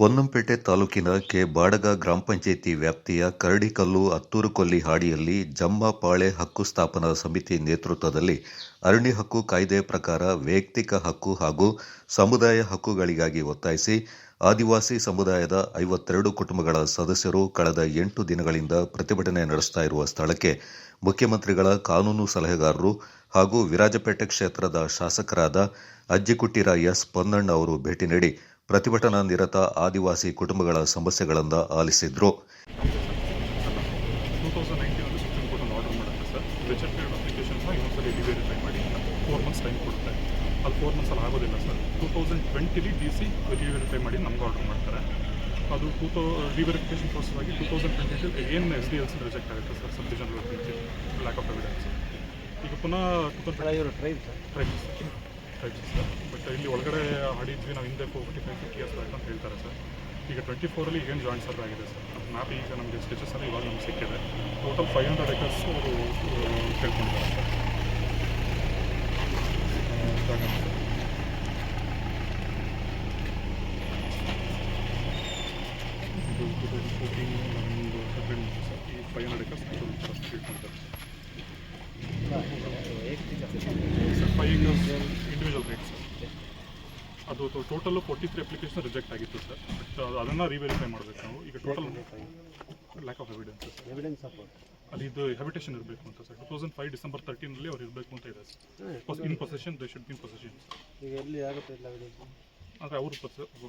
ಪೊನ್ನಂಪೇಟೆ ತಾಲೂಕಿನ ಕೆ ಬಾಡಗ ಗ್ರಾಮ ಪಂಚಾಯಿತಿ ವ್ಯಾಪ್ತಿಯ ಕರಡಿಕಲ್ಲು ಅತ್ತೂರುಕೊಲ್ಲಿ ಹಾಡಿಯಲ್ಲಿ ಜಮ್ಮ ಪಾಳೆ ಹಕ್ಕು ಸ್ಥಾಪನಾ ಸಮಿತಿ ನೇತೃತ್ವದಲ್ಲಿ ಅರಣ್ಯ ಹಕ್ಕು ಕಾಯ್ದೆ ಪ್ರಕಾರ ವೈಯಕ್ತಿಕ ಹಕ್ಕು ಹಾಗೂ ಸಮುದಾಯ ಹಕ್ಕುಗಳಿಗಾಗಿ ಒತ್ತಾಯಿಸಿ ಆದಿವಾಸಿ ಸಮುದಾಯದ ಐವತ್ತೆರಡು ಕುಟುಂಬಗಳ ಸದಸ್ಯರು ಕಳೆದ ಎಂಟು ದಿನಗಳಿಂದ ಪ್ರತಿಭಟನೆ ನಡೆಸ್ತಾ ಇರುವ ಸ್ಥಳಕ್ಕೆ ಮುಖ್ಯಮಂತ್ರಿಗಳ ಕಾನೂನು ಸಲಹೆಗಾರರು ಹಾಗೂ ವಿರಾಜಪೇಟೆ ಕ್ಷೇತ್ರದ ಶಾಸಕರಾದ ಅಜ್ಜಿಕುಟ್ಟಿರ ಎಸ್ ಪೊನ್ನಣ್ಣ ಅವರು ಭೇಟಿ ನೀಡಿ ಪ್ರತಿಭಟನಾ ನಿರತ ಆದಿವಾಸಿ ಕುಟುಂಬಗಳ ಸಮಸ್ಯೆಗಳನ್ನು ಆಲಿಸಿದ್ರು. ಅಂತ ಫೋರ್ ಮಂತ್ಸ್ ಟೈಮ್ ಕೊಡುತ್ತೆ. ಅದು ಫೋರ್ ಮಂತ್ಸಲ್ಲಿ ಆಗೋದಿಲ್ಲ ಸರ್. ಟೂ ತೌಸಂಡ್ ಟ್ವೆಂಟಿಲಿ ಡಿ ಸಿ ರಿವೆರಿಫೈ ಮಾಡಿ ನಮ್ಗೆ ಆರ್ಡರ್ ಮಾಡ್ತಾರೆ. ಅದು ಟೂ ತೌ ರಿವೆರಿಫಿಕೇಷನ್ ಪ್ರೋಸೆಸ್ ಆಗಿ ಟೂ ತೌಸಂಡ್ ಟ್ವೆಂಟಿ ಏನು ಎಸ್ ಡಿ ಎಲ್ಸ್ ರಿಜೆಕ್ಟ್ ಆಗುತ್ತೆ sir. Sub division lack of evidence ಈಗ ಪುನಃ ಟೂ ತೌಸಂಡ್ ಇವರು tribe sir. Tribes sir. Sir. But ಇಲ್ಲಿ ಒಳಗಡೆ ಆಡಿದ್ವಿ ನಾವು ಹಿಂದೆ ಫೈವ್ ಫಿಫ್ಟಿ ಇಯರ್ಸ್ ಬ್ಯಾಕ್ ಅಂತ ಹೇಳ್ತಾರೆ ಸರ್. ಈಗ ಟ್ವೆಂಟಿ ಫೋರಲ್ಲಿ ಏನು ಜಾಯಿಂಟ್ ಸರ್ ಆಗಿದೆ ಸರ್? ಮ್ಯಾಪ್ ಈಗ ನಮಗೆ ಸ್ಕೆಚಸ್ ಎಲ್ಲ ಇವಾಗ ನಮ್ಗೆ ಸಿಕ್ಕಿದೆ. ಟೋಟಲ್ ಫೈವ್ ಹಂಡ್ರೆಡ್ ಎಕರ್ಸ್ ಅವರು ಕೇಳ್ಕೊಂಡಿದ್ದಾರೆ ಸರ್ ಜಾಗ ಸರ್. ಇದು ಟೂ ತೌಸಂಡ್ ಫೋರ್ಟೀನ್ ನಮ್ಮದು ಸೆಕೆಂಡ್ ಸರ್ ಈ five hundred acres ಕೇಳ್ಕೊಂಡಿದ್ದಾರೆ sir five years individual rate sir total forty three application reject ಆಗಿತ್ತು ಸರ್ ಬಟ್ ಅದನ್ನು ರಿವೆರಿಫೈ ಮಾಡಬೇಕು ನಾವು. ಈಗ total lack of evidence evidence ಅಲ್ಲಿ ಇದು ಹ್ಯಾಬಿಟೇಷನ್ ಇರಬೇಕು ಅಂತ sir two thousand five December ತರ್ಟೀನಲ್ಲಿ ಅವ್ರು ಇರಬೇಕು ಅಂತ ಇದೆ sir in possession they should in possession ಈಗ ಎಲ್ಲಿ ಆಗುತ್ತೆ ಇಲ್ಲ ಎವಿಡೆನ್ಸ್ ಆದರೆ ಅವರು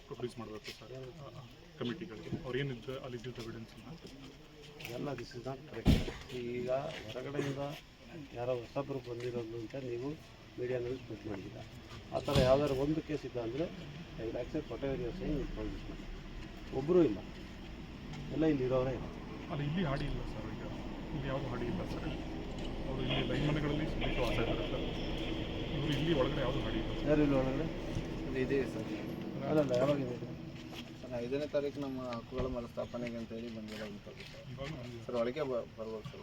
ಪ್ರೊಡ್ಯೂಸ್ ಮಾಡಬೇಕು ಸರ್ ಕಮಿಟಿಗಳಿಗೆ ಅವ್ರು ಏನಿದ್ದು ಅಲ್ಲಿ ಎವಿಡೆನ್ಸ್ ಎವಿಡೆನ್ಸನ್ನು ಎಲ್ಲ ದಿಸ್ ಇಸ್ ನಾಟ್ ಕರೆಕ್ಟ್ ಈಗ ಹೊರಗಡೆಯಿಂದ ಯಾರೋ ಹೊಸಬ್ರು ಬಂದಿರೋದು ಅಂತ ನೀವು ಮೀಡಿಯಾನಲ್ಲಿ ಟ್ವೀಟ್ ಮಾಡಿದ್ದ ಆ ಥರ ಯಾವ್ದಾದ್ರು ಒಂದು ಕೇಸ್ ಇದ್ದ ಅಂದರೆ I will accept whatever saying with ಒಬ್ಬರೂ ಇಲ್ಲ. ಎಲ್ಲ ಇಲ್ಲಿ ಇರೋರೇ ಇಲ್ಲ. ಅಲ್ಲಿ ಇಲ್ಲಿ ಹಾಡಿ ಇಲ್ಲ ಸರ್ ಈಗ. ಇಲ್ಲಿ ಯಾವುದು ಹಾಡಿ ಇಲ್ಲ ಸರ್. ಅವರು ಇಲ್ಲಿ ಲೈನ್ ಮನೆಗಳಲ್ಲಿ ಸುಮ್ಮನೆ ವಾಸ ಇದ್ದಾರೆ ಸರ್. ಇವರು ಇಲ್ಲಿ ಒಳಗಡೆ ಯಾವುದು ಹಾಡಿ ಇಲ್ಲ ಯಾರು ಇಲ್ಲಿ ಒಳಗಡೆ? ಅದು ಇದೆ ಸರ್. ಅಲ್ಲಲ್ಲ ಯಾವಾಗಿದೆ ಇದೆ ಸರ್ ಐದನೇ ತಾರೀಕು ನಮ್ಮ ಹಕ್ಕುಗಳ ಮರುಸ್ಥಾಪನೆಗೆ ಅಂತ ಹೇಳಿ ಬಂದಿಲ್ಲ ಸರ್. ಇವಾಗ ಸರ್ ಒಳಗೆ ಬ- ಬರ್ಬೋದು ಸರ್.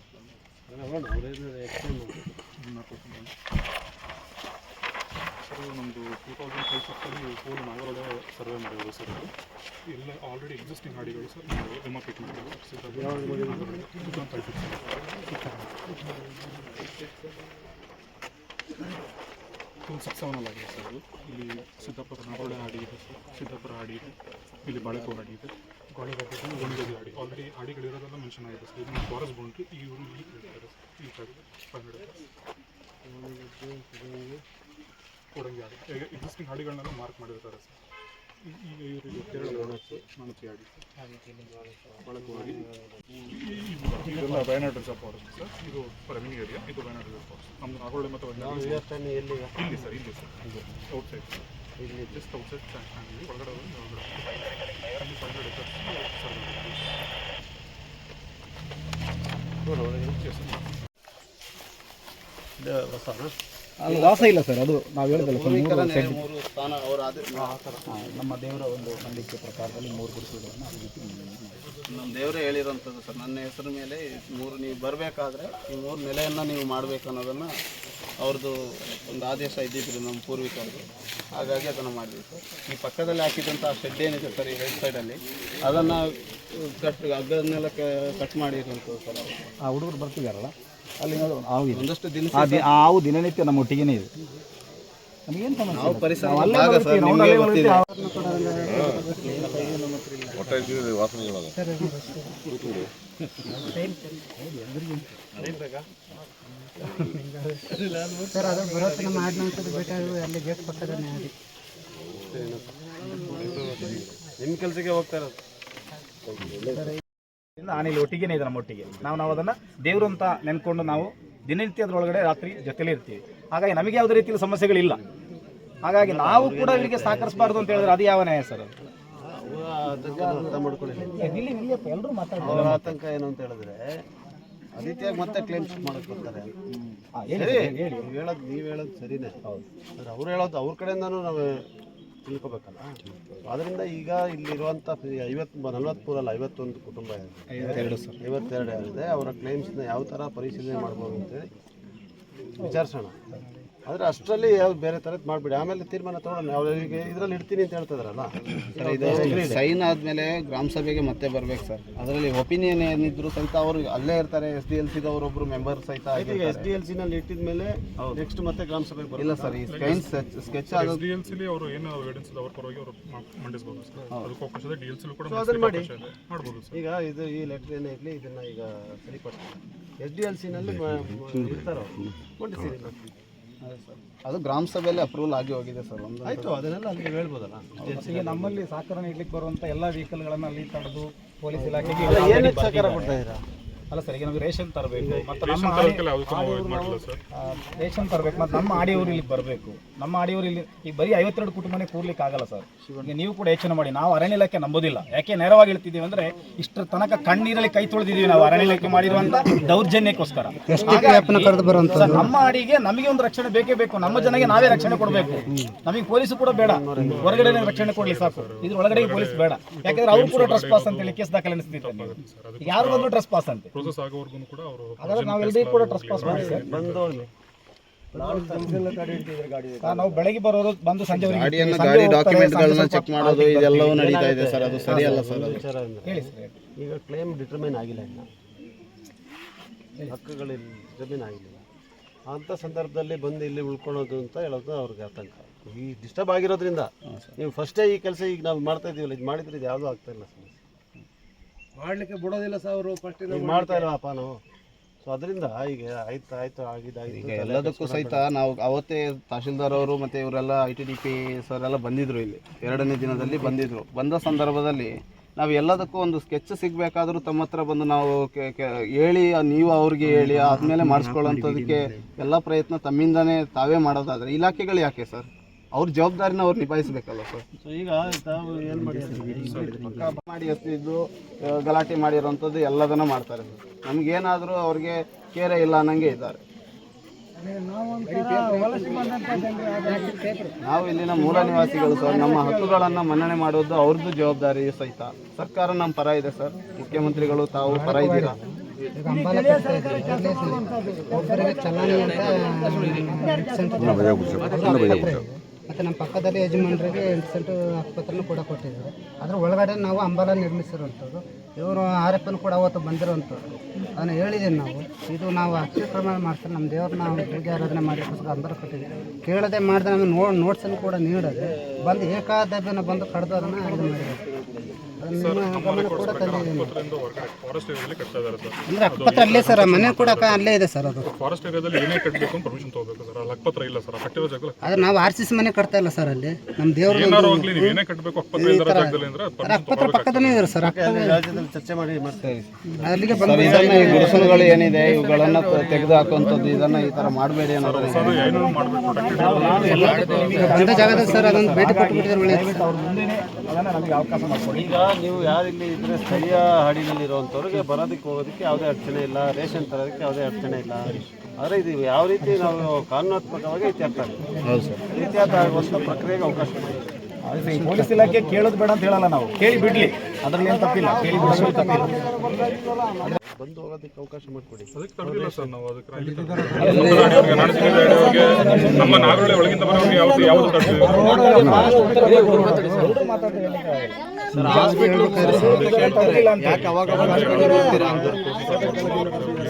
ಅವರೇನು ಎಕ್ಸ್ಪ್ಲೇನ್ ಮಾಡ್ಬೋದು. ಸರ್ ನಮ್ಮದು ಟೂ ತೌಸಂಡ್ ಫೈವ್ ಸಿಕ್ಸಲ್ಲಿ ಫೋನ್ ನಾಗರೊಡೆ ಸರ್ವೆ ಮಾಡಿರೋದು ಸರ್ ಎಲ್ಲ ಆಲ್ರೆಡಿ ಎಕ್ಸಿಸ್ಟಿಂಗ್ ಹಾಡಿಗಳು ಸರ್, ನಾವು ಡೆಮಾಪಿಟ್ ಮಾಡಿರೋದು two thousand five two six ಸೆವೆನಲ್ಲಿ ಆಗಿದೆ ಸರ್ ಅದು. ಇಲ್ಲಿ ಸಿದ್ದಾಪುರ ನಾಗರೊಡೆ ಹಾಡಿ ಇದೆ ಸರ್. ಸಿದ್ದಾಪುರ ಹಾಡಿ ಇದೆ. ಇಲ್ಲಿ ಬಾಳೆಕೋ ಹಾಡಿ ಇದೆ. ಗೋಣಿಗದ್ದೆ ಗೋಣಿಗದ್ದೆ ಹಾಡಿ ಆಲ್ರೆಡಿ ಹಾಡಿಗಳಿರೋದೆಲ್ಲ ಮೆನ್ಷನ್ ಆಗಿದೆ ಸರ್. ಇದು ಫಾರೆಸ್ಟ್ ಬೌಂಡ್ರಿ ಈ ಊರು ಇಲ್ಲಿ ಇರ್ತಾರೆ ಸರ್. ಈ ಕಡೆ ಫೈವ್ ಹಂಡ್ರೆಡ್ ಕೊಡಂಗಿ ಆಗುತ್ತೆ ಈಗ ಎಕ್ಸಿಸ್ಟಿಂಗ್ ಹಾಡಿಗಳನ್ನೆಲ್ಲ ಮಾರ್ಕ್ ಮಾಡಿರ್ತಾರೆ ಸರ್. ಈಗ ಇವರು ಕೇರಳ ಮಾಣತಿ ಹಾಡಿ ಬಳಕು ಹಾಡಿ ಇದೆಲ್ಲ ವಯನಾಡ್ ರಿಸರ್ವ್ ಫಾರೆಸ್ಟ್ ಸರ್. ಇದು ರೆವಿನ್ಯೂ ಏರಿಯಾ ಇದು ವಯನಾಡ್ ರಿಸರ್ವ್ ಫಾರೆಸ್ಟ್ ನಮ್ದು ನಾಗೋಳಿ ಮತ್ತು ವಯನಾಡ್? ಇಲ್ಲಿ ಸರ್ ಇಲ್ಲಿ ಸರ್. Outside sir. ಇಲ್ಲಿ ಜಸ್ಟ್ ಔಟ್ ಸೈಡ್ ಫ್ಯಾಮಿಲಿ ಒಳಗಡೆ ಹೋಗಿ ಒಳಗಡೆ ಅಲ್ಲಿ ಫೈವ್ ಹಂಡ್ರೆಡ್ ಎಕರ್ಸ್ ಸರ್ವೆ ನೋಡು ಒಳಗೆ. ಅಲ್ಲಿ ವಾಸ ಇಲ್ಲ ಸರ್ ಅದು ನಾವು ಹೇಳಿದಲ್ಲ ಸರ್ ಮೂರು ಸ್ಥಾನ ಅವರ ನಮ್ಮ ದೇವರ ಒಂದು ನಂಬಿಕೆ ಪ್ರಕಾರದಲ್ಲಿ ಮೂರು ಗುಡಿಸಲುಗಳನ್ನು ಅದೇ ರೀತಿ ನಮ್ಮ ದೇವರೇ ಹೇಳಿರೋಂಥದ್ದು ಸರ್ ನನ್ನ ಹೆಸರು ಮೇಲೆ ಮೂರು ನೀವು ಬರಬೇಕಾದ್ರೆ ಈ ಮೂರು ನೆಲೆಯನ್ನು ನೀವು ಮಾಡಬೇಕು ಅನ್ನೋದನ್ನು ಅವ್ರದ್ದು ಒಂದು ಆದೇಶ ಇದ್ದಿದ್ರು ನಮ್ಮ ಪೂರ್ವಿಕರದು ಹಾಗಾಗಿ ಅದನ್ನು ಮಾಡಿದ್ವಿ ಸರ್. ಈ ಪಕ್ಕದಲ್ಲಿ ಹಾಕಿದಂಥ ಶೆಡ್ ಏನಿದೆ ಸರ್ ಈ ರೈಟ್ ಸೈಡಲ್ಲಿ ಅದನ್ನು ಕಟ್ ಹಗ್ಗದನ್ನೆಲ್ಲ ಕಟ್ ಮಾಡಿರುವಂಥದ್ದು ಸರ್ ಆ ಹುಡುಗರು ಬರ್ತಿದಾರಲ್ಲ ಅಲ್ಲಿ ಏನಾದ್ರು ಹಾವು ಇದೆ ಒಂದಷ್ಟು ದಿನ ಆ ದಿ- ಆ ಹಾವು ದಿನನಿತ್ಯ ನಮ್ಮ ಒಟ್ಟಿಗೆನೆ ಇದೆ ನಮಗೇನು ಸಮಸ್ಯೆ ಇಲ್ಲ. ನಾವು ಅಲ್ಲೇ ಭಾಗ ಬರ್ತೀವಿ, ಸರ್, ನಾವು ನಿಮ್ಗೆ ಅಲ್ಲೇ ಗೊತ್ತಿದೆ. ಬರ್ತೀವಿ. ಸರ್ ಅದು ಬರೋತ್ತಿನ ಮಾಡಿನಂತದ್ದು ಬೇಕಾದ್ರೆ ಅಲ್ಲಿ ಗೇಟ್ ನಿಮ್ಮ ಕೆಲಸಕ್ಕೆ ಹೋಗ್ತಾ ಇರೋದು ಇಂದ ಆನೆಯಲ್ಲಿ ಒಟ್ಟಿಗೆನೇ ಇದೆ ನಮ್ಮ ಒಟ್ಟಿಗೆ. ನಾವು ನಾವು ಅದನ್ನು ದೇವರು ಅಂತ ನೆನ್ಕೊಂಡು ನಾವು ದಿನನಿತ್ಯ ಅದರೊಳಗಡೆ ರಾತ್ರಿ ಜೊತೆಲೇ ಇರ್ತೀವಿ. ಹಾಗಾಗಿ ನಮಗೆ ಯಾವುದೇ ರೀತಿಯಲ್ಲಿ ಸಮಸ್ಯೆಗಳಿಲ್ಲ. ಹಾಗಾಗಿ ನಾವು ಕೂಡ ಇವರಿಗೆ ಸಹಕರಿಸಬಾರ್ದು ಅಂತ ಹೇಳಿದ್ರೆ ಅದು ಯಾವ ನ್ಯಾಯ ಸರ್? ಎಲ್ಲರೂ ಮಾತಾಡ್ತಾರೆ. ಅವರ ಆತಂಕ ಏನು ಅಂತ ಹೇಳಿದ್ರೆ ರೀತಿಯಾಗಿ ಮತ್ತೆ ಕ್ಲೇಮ್ಸ್ ಮಾಡಕ್ ಬರ್ತಾರೆ. ಹಾ, ಹೇಳಿ ಹೇಳೋದು ನೀವು ಹೇಳೋದು ಸರಿನೇ. ಆದ್ರೆ ಅವ್ರು ಹೇಳೋದು ಅವ್ರ ಕಡೆಯಿಂದನೂ ನಾವು ತಿಳ್ಕೊಬೇಕಲ್ಲ? ಅದರಿಂದ ಈಗ ಇಲ್ಲಿರುವಂಥ ಐವತ್ತು ನಲ್ವತ್ಮೂರಲ್ಲ ಐವತ್ತೊಂದು ಕುಟುಂಬ ಇದೆ. ಐವತ್ತೆರಡು ಸರ್ ಐವತ್ತೆರಡು ಇದೆ ಅವರ ಕ್ಲೈಮ್ಸ್ನ ಯಾವ ಥರ ಪರಿಶೀಲನೆ ಮಾಡ್ಬೋದು ಅಂತೇಳಿ ವಿಚಾರಿಸೋಣ. ಆದರೆ ಅಷ್ಟರಲ್ಲಿ ಯಾವ ಬೇರೆ ಥರದ್ದು ಮಾಡಿಬಿಡಿ. ಆಮೇಲೆ ತೀರ್ಮಾನ ತಗೊಳ್ಳೋಣ. ಅವ್ರಿಗೆ ಇದರಲ್ಲಿ ಇಡ್ತೀನಿ ಅಂತ ಹೇಳ್ತಿದ್ರಲ್ಲ? ಸರ್ ಇದು ಸೈನ್ ಆದಮೇಲೆ ಗ್ರಾಮ ಸಭೆಗೆ ಮತ್ತೆ ಬರ್ಬೇಕು ಸರ್. ಅದರಲ್ಲಿ ಒಪಿನಿಯನ್ ಏನಿದ್ರು ಸಹಿತ ಅವರು ಅಲ್ಲೇ ಇರ್ತಾರೆ. ಎಸ್ ಡಿ ಎಲ್ ಸಿದವರೊಬ್ಬರು ಮೆಂಬರ್ ಸಹಿತ ಈಗ. ಎಸ್ ಡಿ ಎಲ್ ಸಿನಲ್ಲಿ ಇಟ್ಟಿದ ಮೇಲೆ ನೆಕ್ಸ್ಟ್ ಮತ್ತೆ ಗ್ರಾಮ ಸಭೆಗೆ ಬರಲ್ಲ ಇಲ್ಲ ಸರ್ ಈ ಸ್ಕೈನ್ ಸ್ಕೆಚ್ ಆದ ಎಸ್ ಡಿ ಎಲ್ ಸಿಲಿ ಅವರು ಏನು ಎವಿಡೆನ್ಸ್ ಅವ್ರ ಪರವಾಗಿ ಅವರು ಮಂಡಿಸ್ಬೋದು ಸರ್. ಅದಕ್ಕೆ ಅವಕಾಶ ಇದೆ. ಡಿ ಎಲ್ ಸಿಲೂ ಕೂಡ ಅದನ್ನ ಮಾಡಿ. ಮಾಡ್ಬೋದು ಸರ್. ಈಗ ಇದು ಈ ಲೆಟರ್ ಏನೇ ಇರಲಿ ಇದನ್ನ ಈಗ ಸರಿಪಡಿಸ್ತೀನಿ ಎಸ್ ಡಿ ಎಲ್ ಸಿನಲ್ಲಿ ಅವರು ಮಂಡಿಸ್ತೀನಿ ಅದು ಗ್ರಾಮ ಸಭೆಯಲ್ಲಿ ಅಪ್ರೂವಲ್ ಆಗಿ ಹೋಗಿದೆ ಸರ್. ಒಂದು ಆಯ್ತು ಅದನ್ನೆಲ್ಲ ಅಲ್ಲಿ ಹೇಳ್ಬೋದಲ್ಲ? ಜೊತೆಗೆ ನಮ್ಮಲ್ಲಿ ಸಹಕಾರ ಇಡ್ಲಿಕ್ಕೆ ಬರುವಂತ ಎಲ್ಲ ವೆಹಿಕಲ್ಗಳನ್ನ ಅಲ್ಲಿ ತಡೆದು ಪೊಲೀಸ್ ಇಲಾಖೆಗೆ ಏನಕ್ಕೆ ಸಹಕಾರ ಕೊಡ್ತಾ ಇದ್ದೀರಾ? ಅಲ್ಲ ಸರ್ ಈಗ ನಮಗೆ ರೇಷನ್ ತರಬೇಕು. ಮತ್ತೆ ರೇಷನ್ ನಮ್ಮ ರೇಷನ್ ತರಬೇಕು. ಮತ್ತೆ ನಮ್ಮ ಆಡಿಯವರು ಇಲ್ಲಿ ಬರಬೇಕು. ನಮ್ಮ ಆಡಿಯವರು ಇಲ್ಲಿ ಈಗ ಬರೀ ಐವತ್ತೆರಡು ಕುಟುಂಬನೇ ಕೂರ್ಲಿಕ್ಕೆ ಆಗಲ್ಲ ಸರ್. ಈಗ ನೀವು ಕೂಡ ಯೋಚನೆ ಮಾಡಿ. ನಾವು ಅರಣ್ಯ ಇಲಾಖೆ ನಂಬೋದಿಲ್ಲ. ಯಾಕೆ ನೇರವಾಗಿ ಹೇಳ್ತಿದ್ದೀವಿ ಅಂದ್ರೆ ಇಷ್ಟರ ತನಕ ಕಣ್ಣೀರಲ್ಲಿ ಕೈ ತೊಳೆದಿದ್ದೀವಿ ನಾವು ಅರಣ್ಯ ಇಲಾಖೆ ಮಾಡಿರುವಂತ ದೌರ್ಜನ್ಯಕ್ಕೋಸ್ಕರ. ಸರ್, ನಮ್ಮ ಆಡಿಗೆ ನಮಗೆ ಒಂದು ರಕ್ಷಣೆ ಬೇಕೇ ಬೇಕು. ನಮ್ಮ ಜನಗೆ ನಾವೇ ರಕ್ಷಣೆ ಕೊಡಬೇಕು. ನಮಗೆ ಪೊಲೀಸ್ ಕೂಡ ಬೇಡ. ಹೊರಗಡೆ ರಕ್ಷಣೆ ಕೊಡ್ಲಿ ಸಾಕು. ಇದ್ರ ಒಳಗಡೆ ಪೊಲೀಸ್ ಬೇಡ. ಯಾಕಂದ್ರೆ ಅವರು ಕೂಡ ಡ್ರೆಸ್ ಪಾಸ್ ಅಂತ ಹೇಳಿ ಕೇಸ್ ದಾಖಲೆ ಅನಿಸ್ತಿತ್ತು ಯಾರು ಬಂದ್ರು ಡ್ರೆಸ್ ಪಾಸ್ ಅಂತೆ. ಪ್ರೋಸೆಸ್ ಆಗೋವರೆಗೂ ಕೂಡ ಅವರು ಹಾಗಾದ್ರೆ ನಾವೆಲ್ಲರೂ ಕೂಡ ಟ್ರಸ್ ಪಾಸ್ ಮಾಡಿ ಸರ್ ಬಂದು ಹೋಗ್ಲಿ ಆ, ನಾವು ಬೆಳಗ್ಗೆ ಬರೋರು ಬಂದು ಸಂಜೆ ಗಾಡಿ ಡಾಕ್ಯುಮೆಂಟ್ಗಳನ್ನ ಚೆಕ್ ಮಾಡೋದು ಇದೆಲ್ಲವೂ ನಡೀತಾ ಇದೆ ಸರ್ ಅದು ಸರಿಯಲ್ಲ ಸರ್ ಹೇಳಿ ಸರ್ ಈಗ ಕ್ಲೇಮ್ ಡಿಟರ್ಮೈನ್ ಆಗಿಲ್ಲ ಇನ್ನು. ಹಕ್ಕುಗಳು ಡಿಟರ್ಮೈನ್ ಆಗಿಲ್ಲ. ಅಂಥ ಸಂದರ್ಭದಲ್ಲಿ ಬಂದು ಇಲ್ಲಿ ಉಳ್ಕೊಳ್ಳೋದು ಅಂತ ಹೇಳೋದು ಅವ್ರಿಗೆ ಆತಂಕ. ಈ ಡಿಸ್ಟರ್ಬ್ ಆಗಿರೋದ್ರಿಂದ ನೀವು ಫಸ್ಟೇ ಈ ಕೆಲಸ ಈಗ ನಾವು ಮಾಡ್ತಾ ಇದೀವಲ್ಲ ಇದು ಮಾಡಿದ್ರೆ ಇದು ಯಾವುದೂ ಆಗ್ತಾ ಇಲ್ಲ ಸಮಸ್ಯೆ ಮಾಡ್ಲಿಕ್ಕೆ ಬಿಡೋದಿಲ್ಲ ಸರ್ ಅವರು ಫಸ್ಟ್ ಮಾಡ್ತಾ ಇಲ್ಲವಪ್ಪ ನಾವು ಸೊ ಅದರಿಂದ ಈಗ ಆಯ್ತು ಆಯ್ತು ಆಗಿದ್ದಾಯ್ತು ಈಗ ಎಲ್ಲದಕ್ಕೂ ಸಹಿತ ನಾವು ಅವತ್ತೇ ತಹಶೀಲ್ದಾರ್ ಅವರು ಮತ್ತೆ ಇವರೆಲ್ಲ I T D P sir ಎಲ್ಲ ಬಂದಿದ್ರು ಇಲ್ಲಿ. ಎರಡನೇ ದಿನದಲ್ಲಿ ಬಂದಿದ್ರು. ಬಂದ ಸಂದರ್ಭದಲ್ಲಿ ನಾವು ಎಲ್ಲದಕ್ಕೂ ಒಂದು ಸ್ಕೆಚ್ ಸಿಗಬೇಕಾದ್ರೂ ತಮ್ಮ ಹತ್ರ ಬಂದು ನಾವು ಹೇಳಿ ನೀವು ಅವ್ರಿಗೆ ಹೇಳಿ ಆದ್ಮೇಲೆ ಮಾಡಿಸ್ಕೊಳ್ಳೋಂಥದಕ್ಕೆ ಎಲ್ಲ ಪ್ರಯತ್ನ ತಮ್ಮಿಂದನೇ ತಾವೇ ಮಾಡೋದಾದ್ರೆ. ಇಲಾಖೆಗಳು ಯಾಕೆ ಸರ್? ಅವ್ರ ಜವಾಬ್ದಾರಿನ ಅವ್ರು ನಿಭಾಯಿಸ್ಬೇಕಲ್ಲ ಸರ್ ಸೊ ಈಗ ತಾವು ಏನು ಮಾಡಿ ಎತ್ತಿದ್ದು ಗಲಾಟೆ ಮಾಡಿರೋಂಥದ್ದು ಎಲ್ಲದನ್ನ ಮಾಡ್ತಾರೆ ನಮ್ಗೇನಾದರೂ ಅವ್ರಿಗೆ ಕೇರೆ ಇಲ್ಲ ಅನ್ನಂಗೆ ಇದ್ದಾರೆ. ನಾವು ಇಲ್ಲಿನ ಮೂಲ ನಿವಾಸಿಗಳು ಸರ್ ನಮ್ಮ ಹಕ್ಕುಗಳನ್ನು ಮನ್ನಣೆ ಮಾಡೋದು ಅವ್ರದ್ದು ಜವಾಬ್ದಾರಿ ಸಹಿತ. ಸರ್ಕಾರ ನಮ್ಮ ಪರ ಇದೆ ಸರ್ ಮುಖ್ಯಮಂತ್ರಿಗಳು ತಾವು ಪರ ಇದ್ದೀರಾ? ಚಲಾನಿ ಮತ್ತು ನಮ್ಮ ಪಕ್ಕದಲ್ಲಿ ಯಜಮಾನರಿಗೆ ಎಂಟು ಸೆಂಟು ಆಸ್ಪತ್ರೆನೂ ಕೂಡ ಕೊಟ್ಟಿದ್ದಾರೆ. ಅದ್ರ ಒಳಗಡೆ ನಾವು ಅಂಬಲ ನಿರ್ಮಿಸಿರುವಂಥದ್ದು. ಇವರು ಆರ್ ಎಫ್ ಕೂಡ ಅವತ್ತು ಬಂದಿರುವಂಥದ್ದು. ಅದನ್ನು ಹೇಳಿದ್ದೀನಿ ನಾವು. ಇದು ನಾವು ಅಕ್ಷಕ್ರಮ ಮಾಡ್ತಾರೆ. ನಮ್ಮ ದೇವ್ರನ್ನ ಪೂಜೆ, ಆರಾಧನೆ ಮಾಡಿಗೋಸ್ಕರ ಅಂಬಾಲ ಕೊಟ್ಟಿದ್ದೀವಿ. ಕೇಳದೆ ಮಾಡಿದ್ರೆ ನಮಗೆ ನೋ ನೋಟ್ಸನ್ನು ಕೂಡ ನೀಡದೆ ಬಂದು ಏಕಾದಬ್ಯನ ಬಂದು ಕಡಿದು ಅದನ್ನು ಇದು ಮಾಡಿದ್ದಾರೆ. ನಿಮ್ಮ ಹೊರಗಡೆ ಫಾರೆಸ್ಟ್ ಏರಿಯಾದಲ್ಲಿ ಕಟ್ತಾ ಇದ್ದಾರೆ ಸರ್. ಅಂದ್ರೆ ಅಕ್ಕಪತ್ರ ಅಲ್ಲೇ ಸರ್ ಮನೆ ಕೂಡ ಕ- ಅಲ್ಲೇ ಇದೆ ಸರ್ ಅದು. ಫಾರೆಸ್ಟ್ ಏರಿಯಾದಲ್ಲಿ ಏನೇ ಕಟ್ಟಬೇಕು ಅಂತ ಪರ್ಮಿಷನ್ ತಗೋಬೇಕು ಸರ್. ಅಲ್ಲಿ ಹಕ್ಕಪತ್ರ ಇಲ್ಲ ಸರ್ ಆ ಕಟ್ಟಿರೋ ಜಾಗದಲ್ಲಿ ಆದ್ರೆ ನಾವು ಆರ್ ಸಿ ಸಿ ಮನೆ ಕಟ್ತಾ ಇಲ್ಲ ಸರ್ ಅಲ್ಲಿ. ನಮ್ಮ ದೇವ್ರ ಏನಾರು ಆಗ್ಲಿ ನೀವು ಏನೇ ಕಟ್ಟಬೇಕು ಹಕ್ಕಪತ್ರ ಇಲ್ಲದ ಜಾಗದಲ್ಲಿ ಅಂದ್ರೆ ಪರ್ಮಿಷನ್ ಅಕ್ಕಪತ್ರ ಪಕ್ಕದಲ್ಲೇ ಇದೆ ಸರ್ ಅಕ್ಕ ರಾಜ್ಯದಲ್ಲಿ ಚರ್ಚೆ ಮಾಡಿ ಮಾಡ್ತಾ ಇದ್ದೀವಿ ಅಲ್ಲಿಗೆ ಬಂದು ಇದನ್ನ ಈ ಗುಡಿಸಲುಗಳು ಏನಿದೆ ಇವುಗಳನ್ನ ತೆಗೆದು ಹಾಕುವಂಥದ್ದು ಇದನ್ನ ಈ ತರ ಮಾಡಬೇಡಿ ಅನ್ನೋದು ಏನೇನು ಮಾಡಬೇಕು ಬಂದ ಜಾಗದಲ್ಲಿ ಸರ್ ಅದೊಂದು ಭೇಟಿ ಕೊಟ್ಟು ಒಳ್ಳೆಯದು ಅವ್ರ ಮುಂದೆನೆ ಅದನ್ನ ನಮಗೆ ಅವಕಾಶ ಮಾಡಿಕೊಡಿ. ಈಗ ನೀವು ಯಾರಿಲ್ಲಿ ಇದ್ರೆ ಸ್ಥಳೀಯ ಹಾಡಿನಲ್ಲಿರುವಂಥವ್ರಿಗೆ ಬರೋದಕ್ಕೆ ಹೋಗೋದಕ್ಕೆ ಯಾವುದೇ ಅಡಚಣೆ ಇಲ್ಲ ರೇಷನ್ ತರೋದಕ್ಕೆ ಯಾವುದೇ ಅಡಚಣೆ ಇಲ್ಲ. ಆದರೆ ಇದು ಯಾವ ರೀತಿ ನಾವು ಕಾನೂನಾತ್ಮಕವಾಗಿ ಇತ್ಯರ್ಥ ಆಗುತ್ತೆ. ಇತ್ಯರ್ಥ ಆಗುವಂಥ ಪ್ರಕ್ರಿಯೆಗೆ ಅವಕಾಶ ಆದ್ರೆ ಈ ಪೊಲೀಸ್ ಇಲಾಖೆ ಕೇಳೋದು ಬೇಡ ಅಂತ ಹೇಳಲ್ಲ ನಾವು. ಕೇಳಿ ಬಿಡ್ಲಿ. ಅದರಲ್ಲಿ ಏನು ತಪ್ಪಿಲ್ಲ. ಕೇಳಿ ಬಿಡೋದು ತಪ್ಪಿಲ್ಲ. ಬಂದು ಹೋಗೋದಕ್ಕೆ ಅವಕಾಶ ಮಾಡಿಕೊಡಿ. ಅದಕ್ಕೆ ತಡೆದಿಲ್ಲ ಸರ್ ನಾವು ಅದಕ್ಕೆ ರಾಜ್ಯದ ನಾಡಸಿಗೆ ನಮ್ಮ ನಾಗರೊಳೆ ಒಳಗಿಂದ ಬರೋರಿಗೆ ಯಾವುದು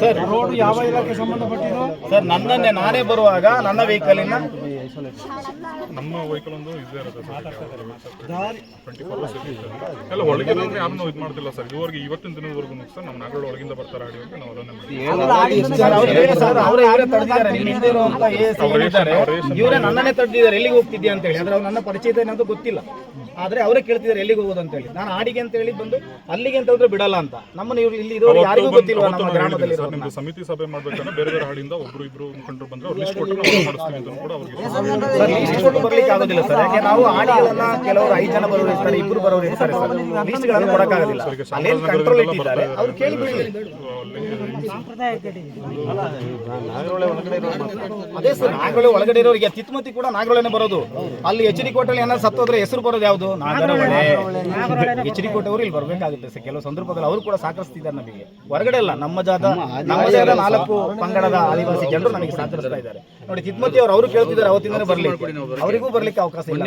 ಸರ್ ರೋಡ್ ಯಾವ ಇಲಾಖೆ ಸಂಬಂಧಪಟ್ಟಿದ್ದು? ಸರ್ ನನ್ನನ್ನೇ ನಾನೇ ಬರುವಾಗ ನನ್ನ ವೆಹಿಕಲಿನ ನಮ್ಮ ವೆಹಿಕಲ್ ಒಂದು ಇದೇ ಇರುತ್ತೆ ಸರ್. ಎಲ್ಲ ಒಳಗಿನ ಯಾರನ್ನೂ ಇದು ಮಾಡ್ತಿಲ್ಲ ಸರ್. ಇವ್ರಿಗೆ ಇವತ್ತಿನ ದಿನದವರೆಗೂ ಸರ್. ನಮ್ಮ ನಾಗರೊಳೆ ಒಳಗಿಂದ ಬರ್ತಾರೆ ಆಡಿಯೋಗೆ ನಾವು ಅದನ್ನೇ ಮಾಡ್ತೀವಿ. ಅವ್ರು ನನ್ನನ್ನೇ ತಡೆದಿದ್ದಾರೆ. ಎಲ್ಲಿಗೆ ಹೋಗ್ತಿದ್ಯಾ ಅಂತ ಹೇಳಿ ಅಂದ್ರೆ ಅವ್ರು ನನ್ನ ಪರಿಚಯ ಏನಂತ ಗೊತ್ತಿಲ್ಲ. ಆದ್ರೆ ಅವರೇ ಕೇಳ್ತಿದ್ದಾರೆ ಎಲ್ಲಿಗೆ ಹೋಗೋದು ಅಂತ ಹೇಳಿ. ನಾನು ಆಡಿಗೆ ಅಂತ ಹೇಳಿ ಬಂದು ಅಲ್ಲಿಗೆ ಅಂತ ಹೇಳಿದ್ರೆ ಬಿಡಲ್ಲ ಅಂತ. ನಮ್ಮನ್ನ ಇವ್ರು ಇಲ್ಲಿ ಇರೋರು ಯಾರಿಗೂ ಗೊತ್ತಿಲ್ಲ ನಮ್ಮ ಗ್ರಾಮದಲ್ಲಿ ನಿಮ್ದು ಸಮಿತಿ ಸಭೆ ಮಾಡ್ಬೇಕಂದ್ರೆ ಬೇರೆ ಬೇರೆ ಹಾಡಿಂದ ಒಬ್ರು ಇಬ್ರು ಮುಖಂಡರು ಬಂದ್ರೆ ಅವ್ರು ಲಿಸ್ಟ್ ಕೊಟ್ಟು ನಾವು ಮಾಡಿಸ್ತೀವಿ ಅಂತ ಕೂಡ ಅವ್ರಿಗೆ ಸರ್ ಲೀಸ್ಟ್ ಕೊಟ್ಟು ಬರ್ಲಿಕ್ಕೆ ಆಗೋದಿಲ್ಲ ಸರ್. ಯಾಕೆ ನಾವು ಆಡಿಗಳನ್ನ ಕೆಲವರು ಐದು ಜನ ಬರೋರು ಇರ್ತಾರೆ ಇಬ್ರು ಬರೋರು ಇರ್ತಾರೆ ಸರ್. ಲೀಸ್ಟ್ಗಳನ್ನು ಕೊಡಕ್ಕಾಗೋದಿಲ್ಲ. ಅಲ್ಲೇನು ಕಂಟ್ರೋಲ್ ಇಟ್ಟಿದ್ದಾರೆ. ಅವ್ರು ಕೇಳಿ ಅದೇ ಸರ್ ನಾಗರೊಳೆ ಒಳಗಡೆ ಇರೋರಿಗೆ ತಿತ್ಮತಿ ಕೂಡ ನಾಗರೊಳೆನೆ ಬರೋದು. ಅಲ್ಲಿ ಎಚ್ ಡಿ ಕೋಟಲ್ಲಿ ಏನಾದ್ರು ಸತ್ತೋದ್ರೆ ಹೆಸರು ಬರೋದು ಯಾವುದು? ನಾಗರಹೊಳೆ. ಎಚ್ ಡಿ ಕೋಟೆ ಅವರು ಇಲ್ಲಿ ಬರಬೇಕಾಗುತ್ತೆ ಸರ್. ಕೆಲವು ಸಂದರ್ಭದಲ್ಲಿ ಅವರು ಕೂಡ ಸಹಕರಿಸ್ತಿದ್ದಾರೆ ನಮಗೆ. ಹೊರಗಡೆ ಅಲ್ಲ ನಮ್ಮ ಜಾತ ನಮ್ಮ ಜಾತ ನಾಲ್ಕು ಪಂಗಡದ ಆದಿವಾಸಿ ಜನರು ನಮಗೆ ಸಹಕರಿಸ್ತಾ ಇದ್ದಾರೆ. ನೋಡಿ ಚಿದ್ಮತಿ ಅವರು ಅವರು ಕೇಳ್ತಿದ್ದಾರೆ ಅವತ್ತಿಂದ ಬರಲಿ ಅವರಿಗೂ ಬರ್ಲಿಕ್ಕೆ ಅವಕಾಶ ಇಲ್ಲ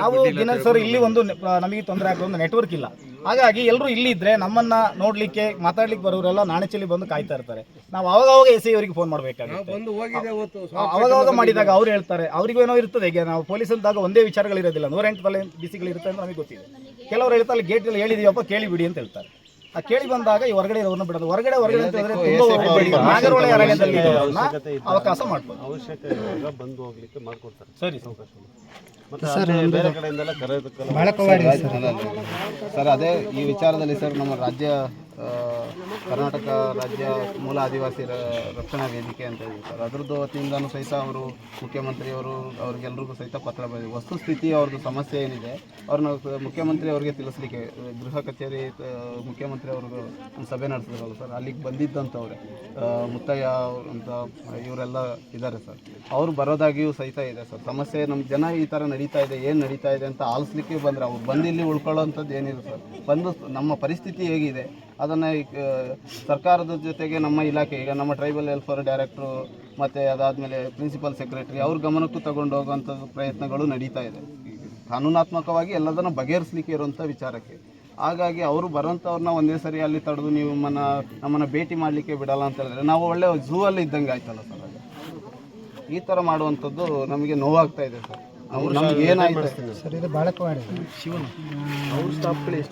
ನಾವು. ದಿನ ಸರ್ ಇಲ್ಲಿ ಒಂದು ನಮಗೆ ತೊಂದರೆ ಆಗೋ ಒಂದು ನೆಟ್ವರ್ಕ್ ಇಲ್ಲ. ಹಾಗಾಗಿ ಎಲ್ಲರೂ ಇಲ್ಲಿ ಇದ್ರೆ ನಮ್ಮನ್ನ ನೋಡ್ಲಿಕ್ಕೆ ಮಾತಾಡ್ಲಿಕ್ಕೆ ಬರೋರೆಲ್ಲ ನಾಣೆಚಲಿ ಬಂದು ಕಾಯ್ತಾ ಇರ್ತಾರೆ. ನಾವು ಅವಾಗ ಅವಾಗ ಎಸ್ ಐ ಅವರಿಗೆ ಫೋನ್ ಮಾಡಬೇಕಾಗುತ್ತೆ. ಅವಾಗ ಅವಾಗ ಮಾಡಿದಾಗ ಅವ್ರು ಹೇಳ್ತಾರೆ ಅವ್ರಿಗೂ ಏನೋ ಇರ್ತದೆ ಈಗ ನಾವು ಪೊಲೀಸ್ ಅಂದಾಗ ಒಂದೇ ವಿಚಾರಗಳಿರೋದಿಲ್ಲ ನೂರೆಂಟು ತಲೆ ಬಿಸಿಗಳು ಇರುತ್ತೆ ಅಂತ ನಮಗೆ ಗೊತ್ತಿದೆ. ಕೆಲವರು ಹೇಳ್ತಾರೆ ಗೇಟ್ ಅಲ್ಲಿ ಹೇಳಿದೀವಪ್ಪ ಕೇಳಿ ಬಿಡಿ ಅಂತ ಹೇಳ್ತಾರೆ. ಆ ಕೇಳಿ ಬಂದಾಗ ಈ ಹೊರಗಡೆ ಇರೋರನ್ನ ಬಿಡೋದು ಹೊರಗಡೆ ಹೊರಗಡೆ ಅಂತ ಹೇಳಿದ್ರೆ ತುಂಬಾ. ನಾಗರಹೊಳೆ ಅರಣ್ಯದಲ್ಲಿ ಅವಕಾಶ ಮಾಡ್ಬೋದು. ಅವಶ್ಯಕತೆ ಬಂದು ಹೋಗ್ಲಿಕ್ಕೆ ಮಾಡ್ಕೊಡ್ತಾರೆ. ಸರಿ ಅವಕಾಶ ಮತ್ತೆ ಆಚೆ ಬೇರೆ ಕಡೆಯಿಂದೆಲ್ಲ ಕರೆಯೋದಕ್ಕೆಲ್ಲ ಸರ್ ಅದೇ ಈ ವಿಚಾರದಲ್ಲಿ ಸರ್ ನಮ್ಮ ರಾಜ್ಯ ಕರ್ನಾಟಕ ರಾಜ್ಯ ಮೂಲ ಆದಿವಾಸಿ ರಕ್ಷಣಾ ವೇದಿಕೆ ಅಂತ ಹೇಳಿ ಸರ್. ಅದ್ರದ್ದು ವತಿಯಿಂದನೂ ಸಹಿತ ಅವರು ಮುಖ್ಯಮಂತ್ರಿಯವರು ಅವ್ರಿಗೆಲ್ರಿಗೂ ಸಹಿತ ಪತ್ರ ಬರೆದಿದೆ ವಸ್ತುಸ್ಥಿತಿ ಅವ್ರದ್ದು ಸಮಸ್ಯೆ ಏನಿದೆ, ಅವ್ರನ್ನ ಮುಖ್ಯಮಂತ್ರಿ ಅವರಿಗೆ ತಿಳಿಸ್ಲಿಕ್ಕೆ, ಗೃಹ ಕಚೇರಿ ಮುಖ್ಯಮಂತ್ರಿ ಅವ್ರಿಗೂ ಒಂದು ಸಭೆ ನಡೆಸಿದ್ರಲ್ಲ ಸರ್. ಅಲ್ಲಿಗೆ ಬಂದಿದ್ದಂಥವ್ರೆ ಮುತ್ತಯ್ಯ ಅಂತ ಇವರೆಲ್ಲ ಇದ್ದಾರೆ ಸರ್. ಅವರು ಬರೋದಾಗಿಯೂ ಸಹಿತ ಇದೆ ಸರ್. ಸಮಸ್ಯೆ ನಮ್ಮ ಜನ ಈ ಥರ ನಡೀತಾ ಇದೆ, ಏನು ನಡೀತಾ ಇದೆ ಅಂತ ಆಲಿಸ್ಲಿಕ್ಕೆ ಬಂದರೆ ಅವ್ರು ಬಂದು ಇಲ್ಲಿ ಉಳ್ಕೊಳ್ಳೋಂಥದ್ದು ಏನಿದೆ ಸರ್. ಬಂದು ನಮ್ಮ ಪರಿಸ್ಥಿತಿ ಹೇಗಿದೆ ಅದನ್ನು ಸರ್ಕಾರದ ಜೊತೆಗೆ ನಮ್ಮ ಇಲಾಖೆ, ಈಗ ನಮ್ಮ ಟ್ರೈಬಲ್ ವೆಲ್ಫೇರ್ ಡೈರೆಕ್ಟ್ರು ಮತ್ತು ಅದಾದಮೇಲೆ ಪ್ರಿನ್ಸಿಪಲ್ ಸೆಕ್ರೆಟರಿ ಅವ್ರ ಗಮನಕ್ಕೂ ತಗೊಂಡು ಹೋಗುವಂಥ ಪ್ರಯತ್ನಗಳು ನಡೀತಾ ಇದೆ. ಕಾನೂನಾತ್ಮಕವಾಗಿ ಎಲ್ಲದನ್ನು ಬಗೆಹರಿಸಲಿಕ್ಕೆ ಇರುವಂಥ ವಿಚಾರಕ್ಕೆ. ಹಾಗಾಗಿ ಅವರು ಬರೋಂಥವ್ರನ್ನ ಒಂದೇ ಸರಿ ಅಲ್ಲಿ ತಡೆದು ನೀವು ನಮ್ಮನ್ನ, ನಮ್ಮನ್ನು ಭೇಟಿ ಮಾಡಲಿಕ್ಕೆ ಬಿಡಲ್ಲ ಅಂತ ಹೇಳಿದ್ರೆ ನಾವು ಒಳ್ಳೆ ಝೂ ಅಲ್ಲಿ ಇದ್ದಂಗೆ ಆಯ್ತಲ್ಲ ಸರ್ ಈ ಥರ ಮಾಡುವಂಥದ್ದು ನಮಗೆ ನೋವಾಗ್ತಾ ಇದೆ ಸರ್. ನಮ್ಗೆ ಏನಾಯ್ತು? ಸರ್ ಇದು ಬಾಳಕವಾಡಿ ಅವ್ರ ಎಷ್ಟು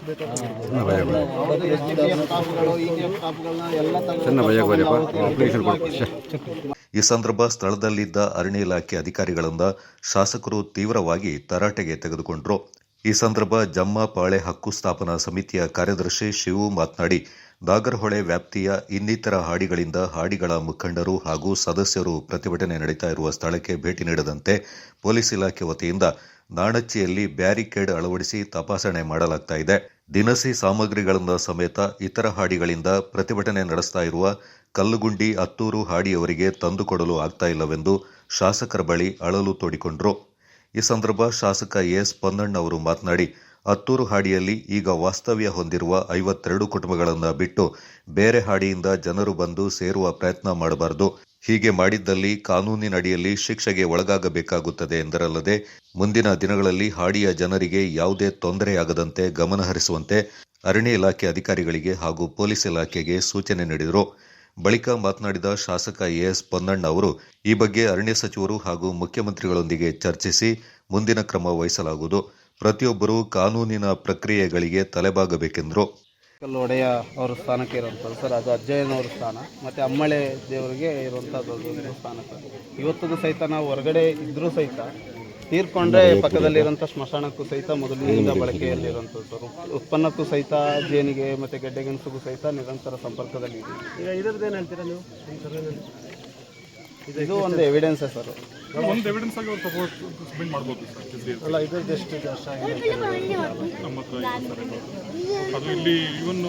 ಈ ಸಂದರ್ಭ ಸ್ಥಳದಲ್ಲಿದ್ದ ಅರಣ್ಯ ಇಲಾಖೆ ಅಧಿಕಾರಿಗಳಿಂದ ಶಾಸಕರು ತೀವ್ರವಾಗಿ ತರಾಟೆಗೆ ತೆಗೆದುಕೊಂಡರು. ಈ ಸಂದರ್ಭ ಜಮ್ಮ ಪಾಳೆ ಹಕ್ಕು ಸ್ಥಾಪನಾ ಸಮಿತಿಯ ಕಾರ್ಯದರ್ಶಿ ಶಿವು ಮಾತನಾಡಿ ನಾಗರಹೊಳೆ ವ್ಯಾಪ್ತಿಯ ಇನ್ನಿತರ ಹಾಡಿಗಳಿಂದ ಹಾಡಿಗಳ ಮುಖಂಡರು ಹಾಗೂ ಸದಸ್ಯರು ಪ್ರತಿಭಟನೆ ನಡೀತಾ ಇರುವ ಸ್ಥಳಕ್ಕೆ ಭೇಟಿ ನೀಡದಂತೆ ಪೊಲೀಸ್ ಇಲಾಖೆ ವತಿಯಿಂದ ನಾಣಚ್ಚಿಯಲ್ಲಿ ಬ್ಯಾರಿಕೇಡ್ ಅಳವಡಿಸಿ ತಪಾಸಣೆ ಮಾಡಲಾಗ್ತಾ ಇದೆ. ದಿನಸಿ ಸಾಮಗ್ರಿಗಳಿಂದ ಸಮೇತ ಇತರ ಹಾಡಿಗಳಿಂದ ಪ್ರತಿಭಟನೆ ನಡೆಸ್ತಾ ಇರುವ ಕಲ್ಲುಗುಂಡಿ ಅತ್ತೂರು ಹಾಡಿಯವರಿಗೆ ತಂದುಕೊಡಲು ಆಗ್ತಾ ಇಲ್ಲವೆಂದು ಶಾಸಕರ ಬಳಿ ಅಳಲು ತೋಡಿಕೊಂಡರು. ಈ ಸಂದರ್ಭ ಶಾಸಕ ಎಸ್ ಪೊನ್ನಣ್ಣ ಅವರು ಮಾತನಾಡಿ ಅತ್ತೂರು ಹಾಡಿಯಲ್ಲಿ ಈಗ ವಾಸ್ತವ್ಯ ಹೊಂದಿರುವ ಐವತ್ತೆರಡು ಕುಟುಂಬಗಳನ್ನು ಬಿಟ್ಟು ಬೇರೆ ಹಾಡಿಯಿಂದ ಜನರು ಬಂದು ಸೇರುವ ಪ್ರಯತ್ನ ಮಾಡಬಾರದು. ಹೀಗೆ ಮಾಡಿದ್ದಲ್ಲಿ ಕಾನೂನಿನಡಿಯಲ್ಲಿ ಶಿಕ್ಷೆಗೆ ಒಳಗಾಗಬೇಕಾಗುತ್ತದೆ ಎಂದರಲ್ಲದೆ, ಮುಂದಿನ ದಿನಗಳಲ್ಲಿ ಹಾಡಿಯ ಜನರಿಗೆ ಯಾವುದೇ ತೊಂದರೆಯಾಗದಂತೆ ಗಮನಹರಿಸುವಂತೆ ಅರಣ್ಯ ಇಲಾಖೆ ಅಧಿಕಾರಿಗಳಿಗೆ ಹಾಗೂ ಪೊಲೀಸ್ ಇಲಾಖೆಗೆ ಸೂಚನೆ ನೀಡಿದರು. ಬಳಿಕ ಮಾತನಾಡಿದ ಶಾಸಕ ಎಎಸ್ ಪೊನ್ನಣ್ಣ ಅವರು, ಈ ಬಗ್ಗೆ ಅರಣ್ಯ ಸಚಿವರು ಹಾಗೂ ಮುಖ್ಯಮಂತ್ರಿಗಳೊಂದಿಗೆ ಚರ್ಚಿಸಿ ಮುಂದಿನ ಕ್ರಮ ವಹಿಸಲಾಗುವುದು. ಪ್ರತಿಯೊಬ್ಬರೂ ಕಾನೂನಿನ ಪ್ರಕ್ರಿಯೆಗಳಿಗೆ ತಲೆಬಾಗಬೇಕೆಂದರು. ಒಡೆಯ ಅವರ ಸ್ಥಾನಕ್ಕೆ ಇರುವಂಥದ್ದು ಸರ್ ಅದು ಅಜ್ಜಯ್ಯನವ್ರ ಸ್ಥಾನ ಮತ್ತು ಅಮ್ಮಳೆ ದೇವರಿಗೆ ಇರುವಂಥದ್ದು ಒಂದು ಸ್ಥಾನ ಸರ್. ಇವತ್ತಿಗೂ ಸಹಿತ ನಾವು ಹೊರಗಡೆ ಇದ್ದರೂ ಸಹಿತ ತೀರ್ಕೊಂಡ್ರೆ ಪಕ್ಕದಲ್ಲಿರುವಂಥ ಸ್ಮಶಾನಕ್ಕೂ ಸಹಿತ ಮೊದಲಿನಿಂದ ಬಳಕೆಯಲ್ಲಿರುವಂಥದ್ದು ಸರ್. ಉತ್ಪನ್ನಕ್ಕೂ ಸಹಿತ ಜೇನಿಗೆ ಮತ್ತು ಗೆಡ್ಡೆಗೆಣಸಿಗೂ ಸಹಿತ ನಿರಂತರ ಸಂಪರ್ಕದಲ್ಲಿ ಇದೆ ಈಗ ಇದ್ರದ್ದು ಏನು ಹೇಳ್ತೀರಾ ನೀವು? ಇದು ಒಂದು ಎವಿಡೆನ್ಸೇ ಸರ್. ಒಂದು ಎವಿಡೆನ್ಸ್ ಆಗಿ ಅವ್ರು ಸಪೋರ್ಟ್ ಸಬ್ಮಿಟ್ ಮಾಡ್ಬೋದು ಸರ್ ಅಲ್ಲ ಇದೆ ಸರ್ ಇದು. ಅದು ಇಲ್ಲಿ ಇವನ್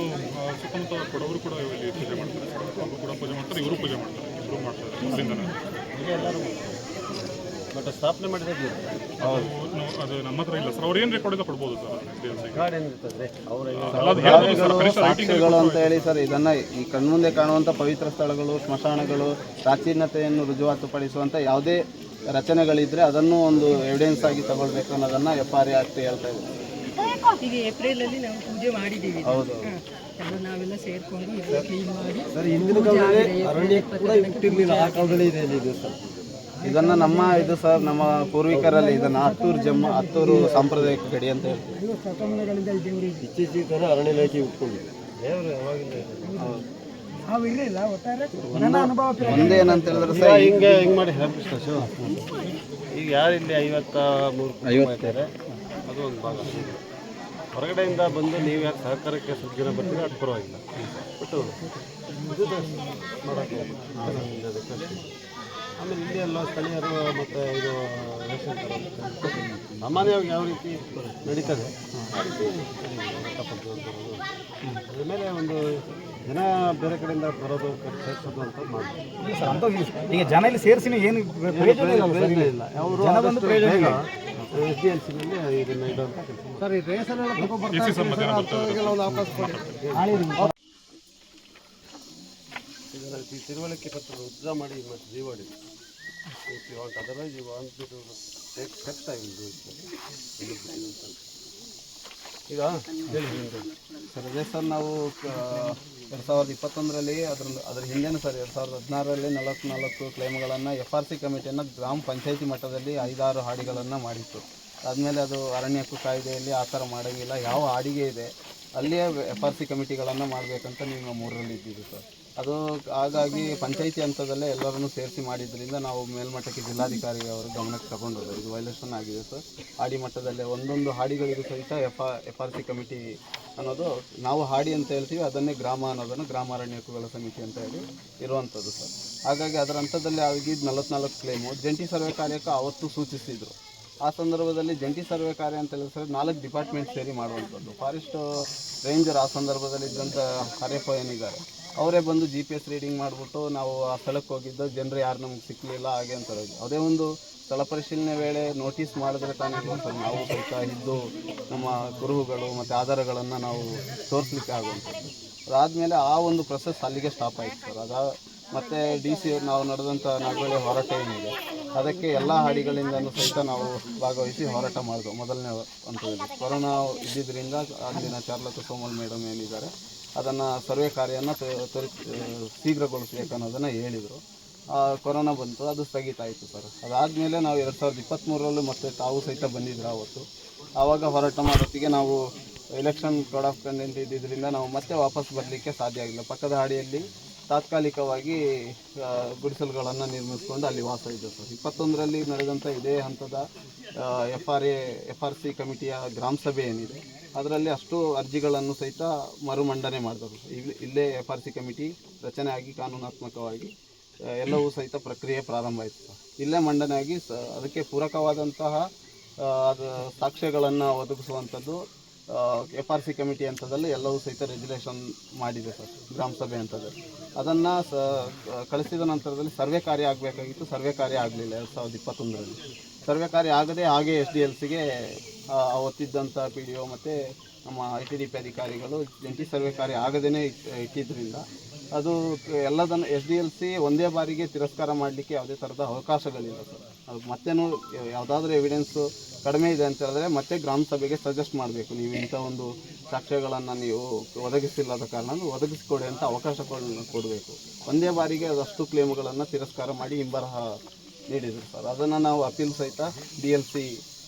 ಸುತ್ತಮುತ್ತ ಕೊಡವರು ಕೂಡ ಇಲ್ಲಿ ಪೂಜೆ ಮಾಡ್ತಾರೆ ಅವರು ಕೂಡ ಪೂಜೆ ಮಾಡ್ತಾರೆ ಇವರು ಪೂಜೆ ಮಾಡ್ತಾರೆ ಇವರು ಮಾಡ್ತಾರೆ ಮೊದಲಿಂದನೇ ಬಟ್ ಸ್ಥಾಪನೆ ಮಾಡಿದ್ರೆ ಅದು ನಮ್ಮ ಹತ್ರ ಇಲ್ಲ ಸರ್ ಅವ್ರು ಏನು ರೆಕಾರ್ಡ್ ಇದೆ ಕೊಡ್ಬೋದು ಸರ್ ಅಂತ ಹೇಳಿ ಸರ್ ಇದನ್ನ ಈ ಕಣ್ಮುಂದೆ ಕಾಣುವಂಥ ಪವಿತ್ರ ಸ್ಥಳಗಳು ಸ್ಮಶಾನಗಳು ಪ್ರಾಚೀನತೆಯನ್ನು ರುಜುವಾತುಪಡಿಸುವಂಥ ಯಾವುದೇ ರಚನೆಗಳಿದ್ರೆ ಅದನ್ನು ಒಂದು ಎವಿಡೆನ್ಸ್ ಆಗಿ ತಗೊಳ್ಬೇಕು ಅನ್ನೋದನ್ನ ಎಫ್ ಆರ್ ಎ ಆಕ್ಟ್ ಹೇಳ್ತಾ ಇದೆ. ಈಗ ಏಪ್ರಿಲ್ ಅಲ್ಲಿ ನಾವು ಪೂಜೆ ಮಾಡಿದ್ದೀವಿ. ಹೌದು. ನಾವೆಲ್ಲ ಸೇರ್ಕೊಂಡು ಇದನ್ನ ಕ್ಲೀನ್ ಮಾಡಿ ಸರ್ ಹಿಂದಿನ ಕಾಲದಲ್ಲಿ ಅರಣ್ಯ ಕೂಡ ಇಟ್ಟಿರಲಿಲ್ಲ ಆ ಕಾಲದಲ್ಲಿ ಇದೆ ಇದು ಸರ್? ಇದನ್ನ ನಮ್ಮ ಇದು ಸರ್ ನಮ್ಮ ಪೂರ್ವಿಕರಲ್ಲಿ ಇದನ್ನ ಹತ್ತೂರು ಜಮ್ಮ ಹತ್ತೂರು ಸಾಂಪ್ರದಾಯಿಕ ಗಡಿ ಅಂತ ಹೇಳ್ತೀವಿ. ಇತ್ತೀಚೆಗೆ ಅರಣ್ಯ ಇಲಾಖೆ ಇಟ್ಕೊಂಡಿದೆ. ನಾವು ಇರಲಿಲ್ಲ ಒಟ್ಟಾರೆ ನನ್ನ ಅನುಭವ ಒಂದೇನಂತ ಹೇಳಿದ್ರೆ ಸರ್ ಹಿಂಗೆ ಹಿಂಗೆ ಮಾಡಿ ರಾಮಕೃಷ್ಣ ಶಿವ ಈಗ ಯಾರು ಇಲ್ಲಿ ಐವತ್ತ ಮೂರು ಇದ್ದಾರೆ? ಅದು ಒಂದು ಭಾಗ. ಹೊರಗಡೆಯಿಂದ ಬಂದು ನೀವು ಯಾಕೆ ಸಹಕಾರಕ್ಕೆ ಸ್ವಲ್ಪ ಜನ ಬರ್ತೀರಾ ಅದು ಪರವಾಗಿಲ್ಲ. ಬಟ್ ಇದು ಮಾಡೋಕ್ಕೆ. ಆಮೇಲೆ ಇಲ್ಲಿ ಎಲ್ಲ ಸ್ಥಳೀಯರು ಮತ್ತು ಇದು ರೇಷನ್ ಕಾರ್ಡ್ ಸಾಮಾನ್ಯವಾಗಿ ಯಾವ ರೀತಿ ನಡೀತದೆ. ಅದ್ರ ಮೇಲೆ ಒಂದು ಜನ ಬೇರೆ ಕಡೆಯಿಂದ ಬರೋದು ಸೇರಿಸೋದು ಅಂತ ಮಾಡ್ಬೋದು ಸರ್ ಅಂತ ಈಗ ಜನ ಇಲ್ಲಿ ಸೇರಿಸಿ ಏನು ಪ್ರಯೋಜನ ಇಲ್ಲ ಸರ್? ಇಲ್ಲ? ಅವರು ಜನ ಬಂದು ಪ್ರಯೋಜನ ಇಲ್ಲ. ಎಸ್ ಡಿ ಎಲ್ ಸಿನಲ್ಲಿ ಇದನ್ನ ಕೆಲಸ ಸರ್ ಈ ಸರ್ ಈ ಪತ್ರ ಉದ್ದ ಮಾಡಿ ಮತ್ತು ಜೀವಾಡಿ. ಇವಾಗ I will ಈಗ ಸರ್ ಅದೇ ಸರ್ ನಾವು ಎರಡು ಸಾವಿರದ ಇಪ್ಪತ್ತೊಂದರಲ್ಲಿ ಅದ್ರ ಅದ್ರ ಹಿಂದೆನೂ ಸರ್ ಎರಡು ಸಾವಿರದ ಹದಿನಾರರಲ್ಲಿ ನಲವತ್ನಾಲ್ಕು ಕ್ಲೇಮ್ಗಳನ್ನು ಎಫ್ ಆರ್ ಸಿ ಕಮಿಟಿಯನ್ನು ಗ್ರಾಮ ಪಂಚಾಯಿತಿ ಮಟ್ಟದಲ್ಲಿ ಐದಾರು ಹಾಡಿಗಳನ್ನು ಮಾಡಿತ್ತು. ಆದಮೇಲೆ ಅದು ಅರಣ್ಯ ಕಾಯ್ದೆಯಲ್ಲಿ ಆ ಥರ ಮಾಡೋಂಗಿಲ್ಲ. ಯಾವ ಹಾಡಿಗೆ ಇದೆ, ಅಲ್ಲಿಯೇ ಎಫ್ ಆರ್ ಸಿ ಕಮಿಟಿಗಳನ್ನು ಮಾಡಬೇಕಂತ ನೀವು ಮೂರರಲ್ಲಿ ಇದ್ದೀವಿ ಸರ್. ಅದು ಹಾಗಾಗಿ ಪಂಚಾಯಿತಿ ಹಂತದಲ್ಲೇ ಎಲ್ಲರನ್ನು ಸೇರಿಸಿ ಮಾಡಿದ್ರಿಂದ ನಾವು ಮೇಲ್ಮಟ್ಟಕ್ಕೆ ಜಿಲ್ಲಾಧಿಕಾರಿ ಅವರು ಗಮನಕ್ಕೆ ತಗೊಂಡೋದು ಇದು ವೈಲೇಷನ್ ಆಗಿದೆ ಸರ್ ಹಾಡಿ ಮಟ್ಟದಲ್ಲೇ ಒಂದೊಂದು ಹಾಡಿಗಳಿಗೂ ಸಹಿತ F F R C committee ಅನ್ನೋದು ನಾವು ಹಾಡಿ ಅಂತ ಹೇಳ್ತೀವಿ, ಅದನ್ನೇ ಗ್ರಾಮ ಅನ್ನೋದನ್ನು ಗ್ರಾಮ ಅರಣ್ಯ ಹಕ್ಕುಗಳ ಸಮಿತಿ ಅಂತ ಹೇಳಿ ಇರುವಂಥದ್ದು ಸರ್ ಹಾಗಾಗಿ ಅದರ ಹಂತದಲ್ಲಿ ಆಗಿದ್ದು ನಲವತ್ನಾಲ್ಕು ಕ್ಲೇಮು ಜಂಟಿ ಸರ್ವೆ ಕಾರ್ಯಕ್ಕೆ ಅವತ್ತು ಸೂಚಿಸಿದರು. ಆ ಸಂದರ್ಭದಲ್ಲಿ ಜಂಟಿ ಸರ್ವೆ ಕಾರ್ಯ ಅಂತ ಹೇಳಿದ್ರೆ ಸರ್ ನಾಲ್ಕು ಡಿಪಾರ್ಟ್ಮೆಂಟ್ ಸೇರಿ ಮಾಡುವಂಥದ್ದು. ಫಾರೆಸ್ಟ್ ರೇಂಜರ್ ಆ ಸಂದರ್ಭದಲ್ಲಿ ಇದ್ದಂಥ ಕಾರ್ಯಪ್ಪ ಏನಿದ್ದಾರೆ ಅವರೇ ಬಂದು ಜಿ ಪಿ ಎಸ್ ರೀಡಿಂಗ್ ಮಾಡಿಬಿಟ್ಟು ನಾವು ಆ ಸ್ಥಳಕ್ಕೆ ಹೋಗಿದ್ದ, ಜನರು ಯಾರು ನಮ್ಗೆ ಸಿಕ್ಕಲಿಲ್ಲ ಹಾಗೆ ಅಂತ ಅದೇ ಒಂದು ಸ್ಥಳ ಪರಿಶೀಲನೆ ವೇಳೆ ನೋಟಿಸ್ ಮಾಡಿದ್ರೆ ತಾನೇ ಸರ್ ನಾವು ಸ್ವಲ್ಪ ಇದ್ದು ನಮ್ಮ ಕುರುಹುಗಳು ಮತ್ತು ಆಧಾರಗಳನ್ನು ನಾವು ತೋರಿಸ್ಲಿಕ್ಕೆ ಆಗುವಂಥದ್ದು ಅದಾದಮೇಲೆ ಆ ಒಂದು ಪ್ರೊಸೆಸ್ ಅಲ್ಲಿಗೆ ಸ್ಟಾಪ್ ಆಯಿತು ಸರ್. ಅದ ಮತ್ತು ಡಿ ಸಿ ನಾವು ನಡೆದಂಥ ನಾಗವಳ್ಳಿ ಹೋರಾಟ ಏನಿದೆ, ಅದಕ್ಕೆ ಎಲ್ಲ ಹಾಡಿಗಳಿಂದಲೂ ಸಹಿತ ನಾವು ಭಾಗವಹಿಸಿ ಹೋರಾಟ ಮಾಡಿದ್ವು ಮೊದಲನೇ ಹಂತದಲ್ಲಿ. ಕೊರೋನಾ ಇದ್ದಿದ್ದರಿಂದ ಅಲ್ಲಿನ ಚಾರ್ಲತ ಸೋಮಲ್ ಮೇಡಮ್ ಏನಿದ್ದಾರೆ ಅದನ್ನು ಸರ್ವೆ ಕಾರ್ಯನ ತ್ವರಿ ಶೀಘ್ರಗೊಳಿಸ್ಬೇಕು ಅನ್ನೋದನ್ನು ಹೇಳಿದರು. ಕೊರೋನಾ ಬಂತು, ಅದು ಸ್ಥಗಿತ ಆಯಿತು ಸರ್. ಅದಾದಮೇಲೆ ನಾವು ಎರಡು ಸಾವಿರದ ಇಪ್ಪತ್ತ್ಮೂರರಲ್ಲೂ ಮತ್ತೆ ತಾವು ಸಹಿತ ಬಂದಿದ್ರು ಆವತ್ತು ಆವಾಗ ಹೋರಾಟ ಮಾಡೋತ್ತಿಗೆ ನಾವು ಎಲೆಕ್ಷನ್ ಕೋಡ್ ಆಫ್ ಕಂಡೆಂಟ್ ಇದ್ದಿದ್ದರಿಂದ ನಾವು ಮತ್ತೆ ವಾಪಸ್ ಬರಲಿಕ್ಕೆ ಸಾಧ್ಯ ಆಗಿಲ್ಲ. ಪಕ್ಕದ ಹಾಡಿಯಲ್ಲಿ ತಾತ್ಕಾಲಿಕವಾಗಿ ಗುಡಿಸಲುಗಳನ್ನು ನಿರ್ಮಿಸಿಕೊಂಡು ಅಲ್ಲಿ ವಾಸ ಇದೆ ಸರ್. ಇಪ್ಪತ್ತೊಂದರಲ್ಲಿ ನಡೆದಂಥ ಇದೇ ಹಂತದ F R A F R C ಕಮಿಟಿಯ ಗ್ರಾಮ ಸಭೆ ಏನಿದೆ ಅದರಲ್ಲಿ ಅಷ್ಟು ಅರ್ಜಿಗಳನ್ನು ಸಹಿತ ಮರುಮಂಡನೆ ಮಾಡಿದರು. ಇಲ್ಲಿ, ಇಲ್ಲೇ ಎಫ್ ಆರ್ ಸಿ ಕಮಿಟಿ ರಚನೆ ಆಗಿ ಕಾನೂನಾತ್ಮಕವಾಗಿ ಎಲ್ಲವೂ ಸಹಿತ ಪ್ರಕ್ರಿಯೆ ಪ್ರಾರಂಭ ಆಯಿತು. ಇಲ್ಲೇ ಮಂಡನೆ ಆಗಿ ಅದಕ್ಕೆ ಪೂರಕವಾದಂತಹ ಅದು ಸಾಕ್ಷ್ಯಗಳನ್ನು ಒದಗಿಸುವಂಥದ್ದು ಎಫ್ ಆರ್ ಸಿ ಕಮಿಟಿ ಹಂತದಲ್ಲಿ ಎಲ್ಲವೂ ಸಹಿತ ರೆಗ್ಯುಲೇಷನ್ ಮಾಡಿದೆ ಸರ್, ಗ್ರಾಮ ಸಭೆ ಹಂತದಲ್ಲಿ. ಅದನ್ನು ಸ ಕಳಿಸಿದ ನಂತರದಲ್ಲಿ ಸರ್ವೆ ಕಾರ್ಯ ಆಗಬೇಕಾಗಿತ್ತು. ಸರ್ವೆ ಕಾರ್ಯ ಆಗಲಿಲ್ಲ ಎರಡು ಸಾವಿರದ ಇಪ್ಪತ್ತೊಂದರಲ್ಲಿ. ಸರ್ವೆ ಕಾರ್ಯ ಆಗದೆ ಹಾಗೆ ಎಸ್ ಡಿ ಎಲ್ ಸಿಗೆ ಅವತ್ತಿದ್ದಂಥ ಪಿ ಡಿ ಒ ಮತ್ತು ನಮ್ಮ ಐ ಟಿ ಡಿ ಪಿ ಅಧಿಕಾರಿಗಳು ಜಂಟಿ ಸರ್ವೆ ಕಾರ್ಯ ಆಗದೇ ಇಟ್ಟಿದ್ದರಿಂದ ಅದು ಎಲ್ಲದನ್ನು ಎಸ್ ಡಿ ಎಲ್ ಸಿ ಒಂದೇ ಬಾರಿಗೆ ತಿರಸ್ಕಾರ ಮಾಡಲಿಕ್ಕೆ ಯಾವುದೇ ಥರದ ಅವಕಾಶಗಳಿಲ್ಲ ಸರ್. ಅದು ಮತ್ತೇನು ಯಾವುದಾದ್ರೂ ಎವಿಡೆನ್ಸು ಕಡಿಮೆ ಇದೆ ಅಂತ ಹೇಳಿದ್ರೆ ಮತ್ತೆ ಗ್ರಾಮ ಸಭೆಗೆ ಸಜೆಸ್ಟ್ ಮಾಡಬೇಕು. ನೀವು ಇಂಥ ಒಂದು ಸಾಕ್ಷ್ಯಗಳನ್ನು ನೀವು ಒದಗಿಸಿಲ್ಲದ ಕಾರಣ ಒದಗಿಸ್ಕೊಡಿ ಅಂತ ಅವಕಾಶ ಕೊಡಬೇಕು. ಒಂದೇ ಬಾರಿಗೆ ಅದಷ್ಟು ಕ್ಲೇಮ್ಗಳನ್ನು ತಿರಸ್ಕಾರ ಮಾಡಿ ಹಿಂಬರಹ ನೀಡಿದರು ಸರ್. ಅದನ್ನು ನಾವು ಅಪೀಲ್ ಸಹಿತ ಡಿ ಎಲ್ ಸಿ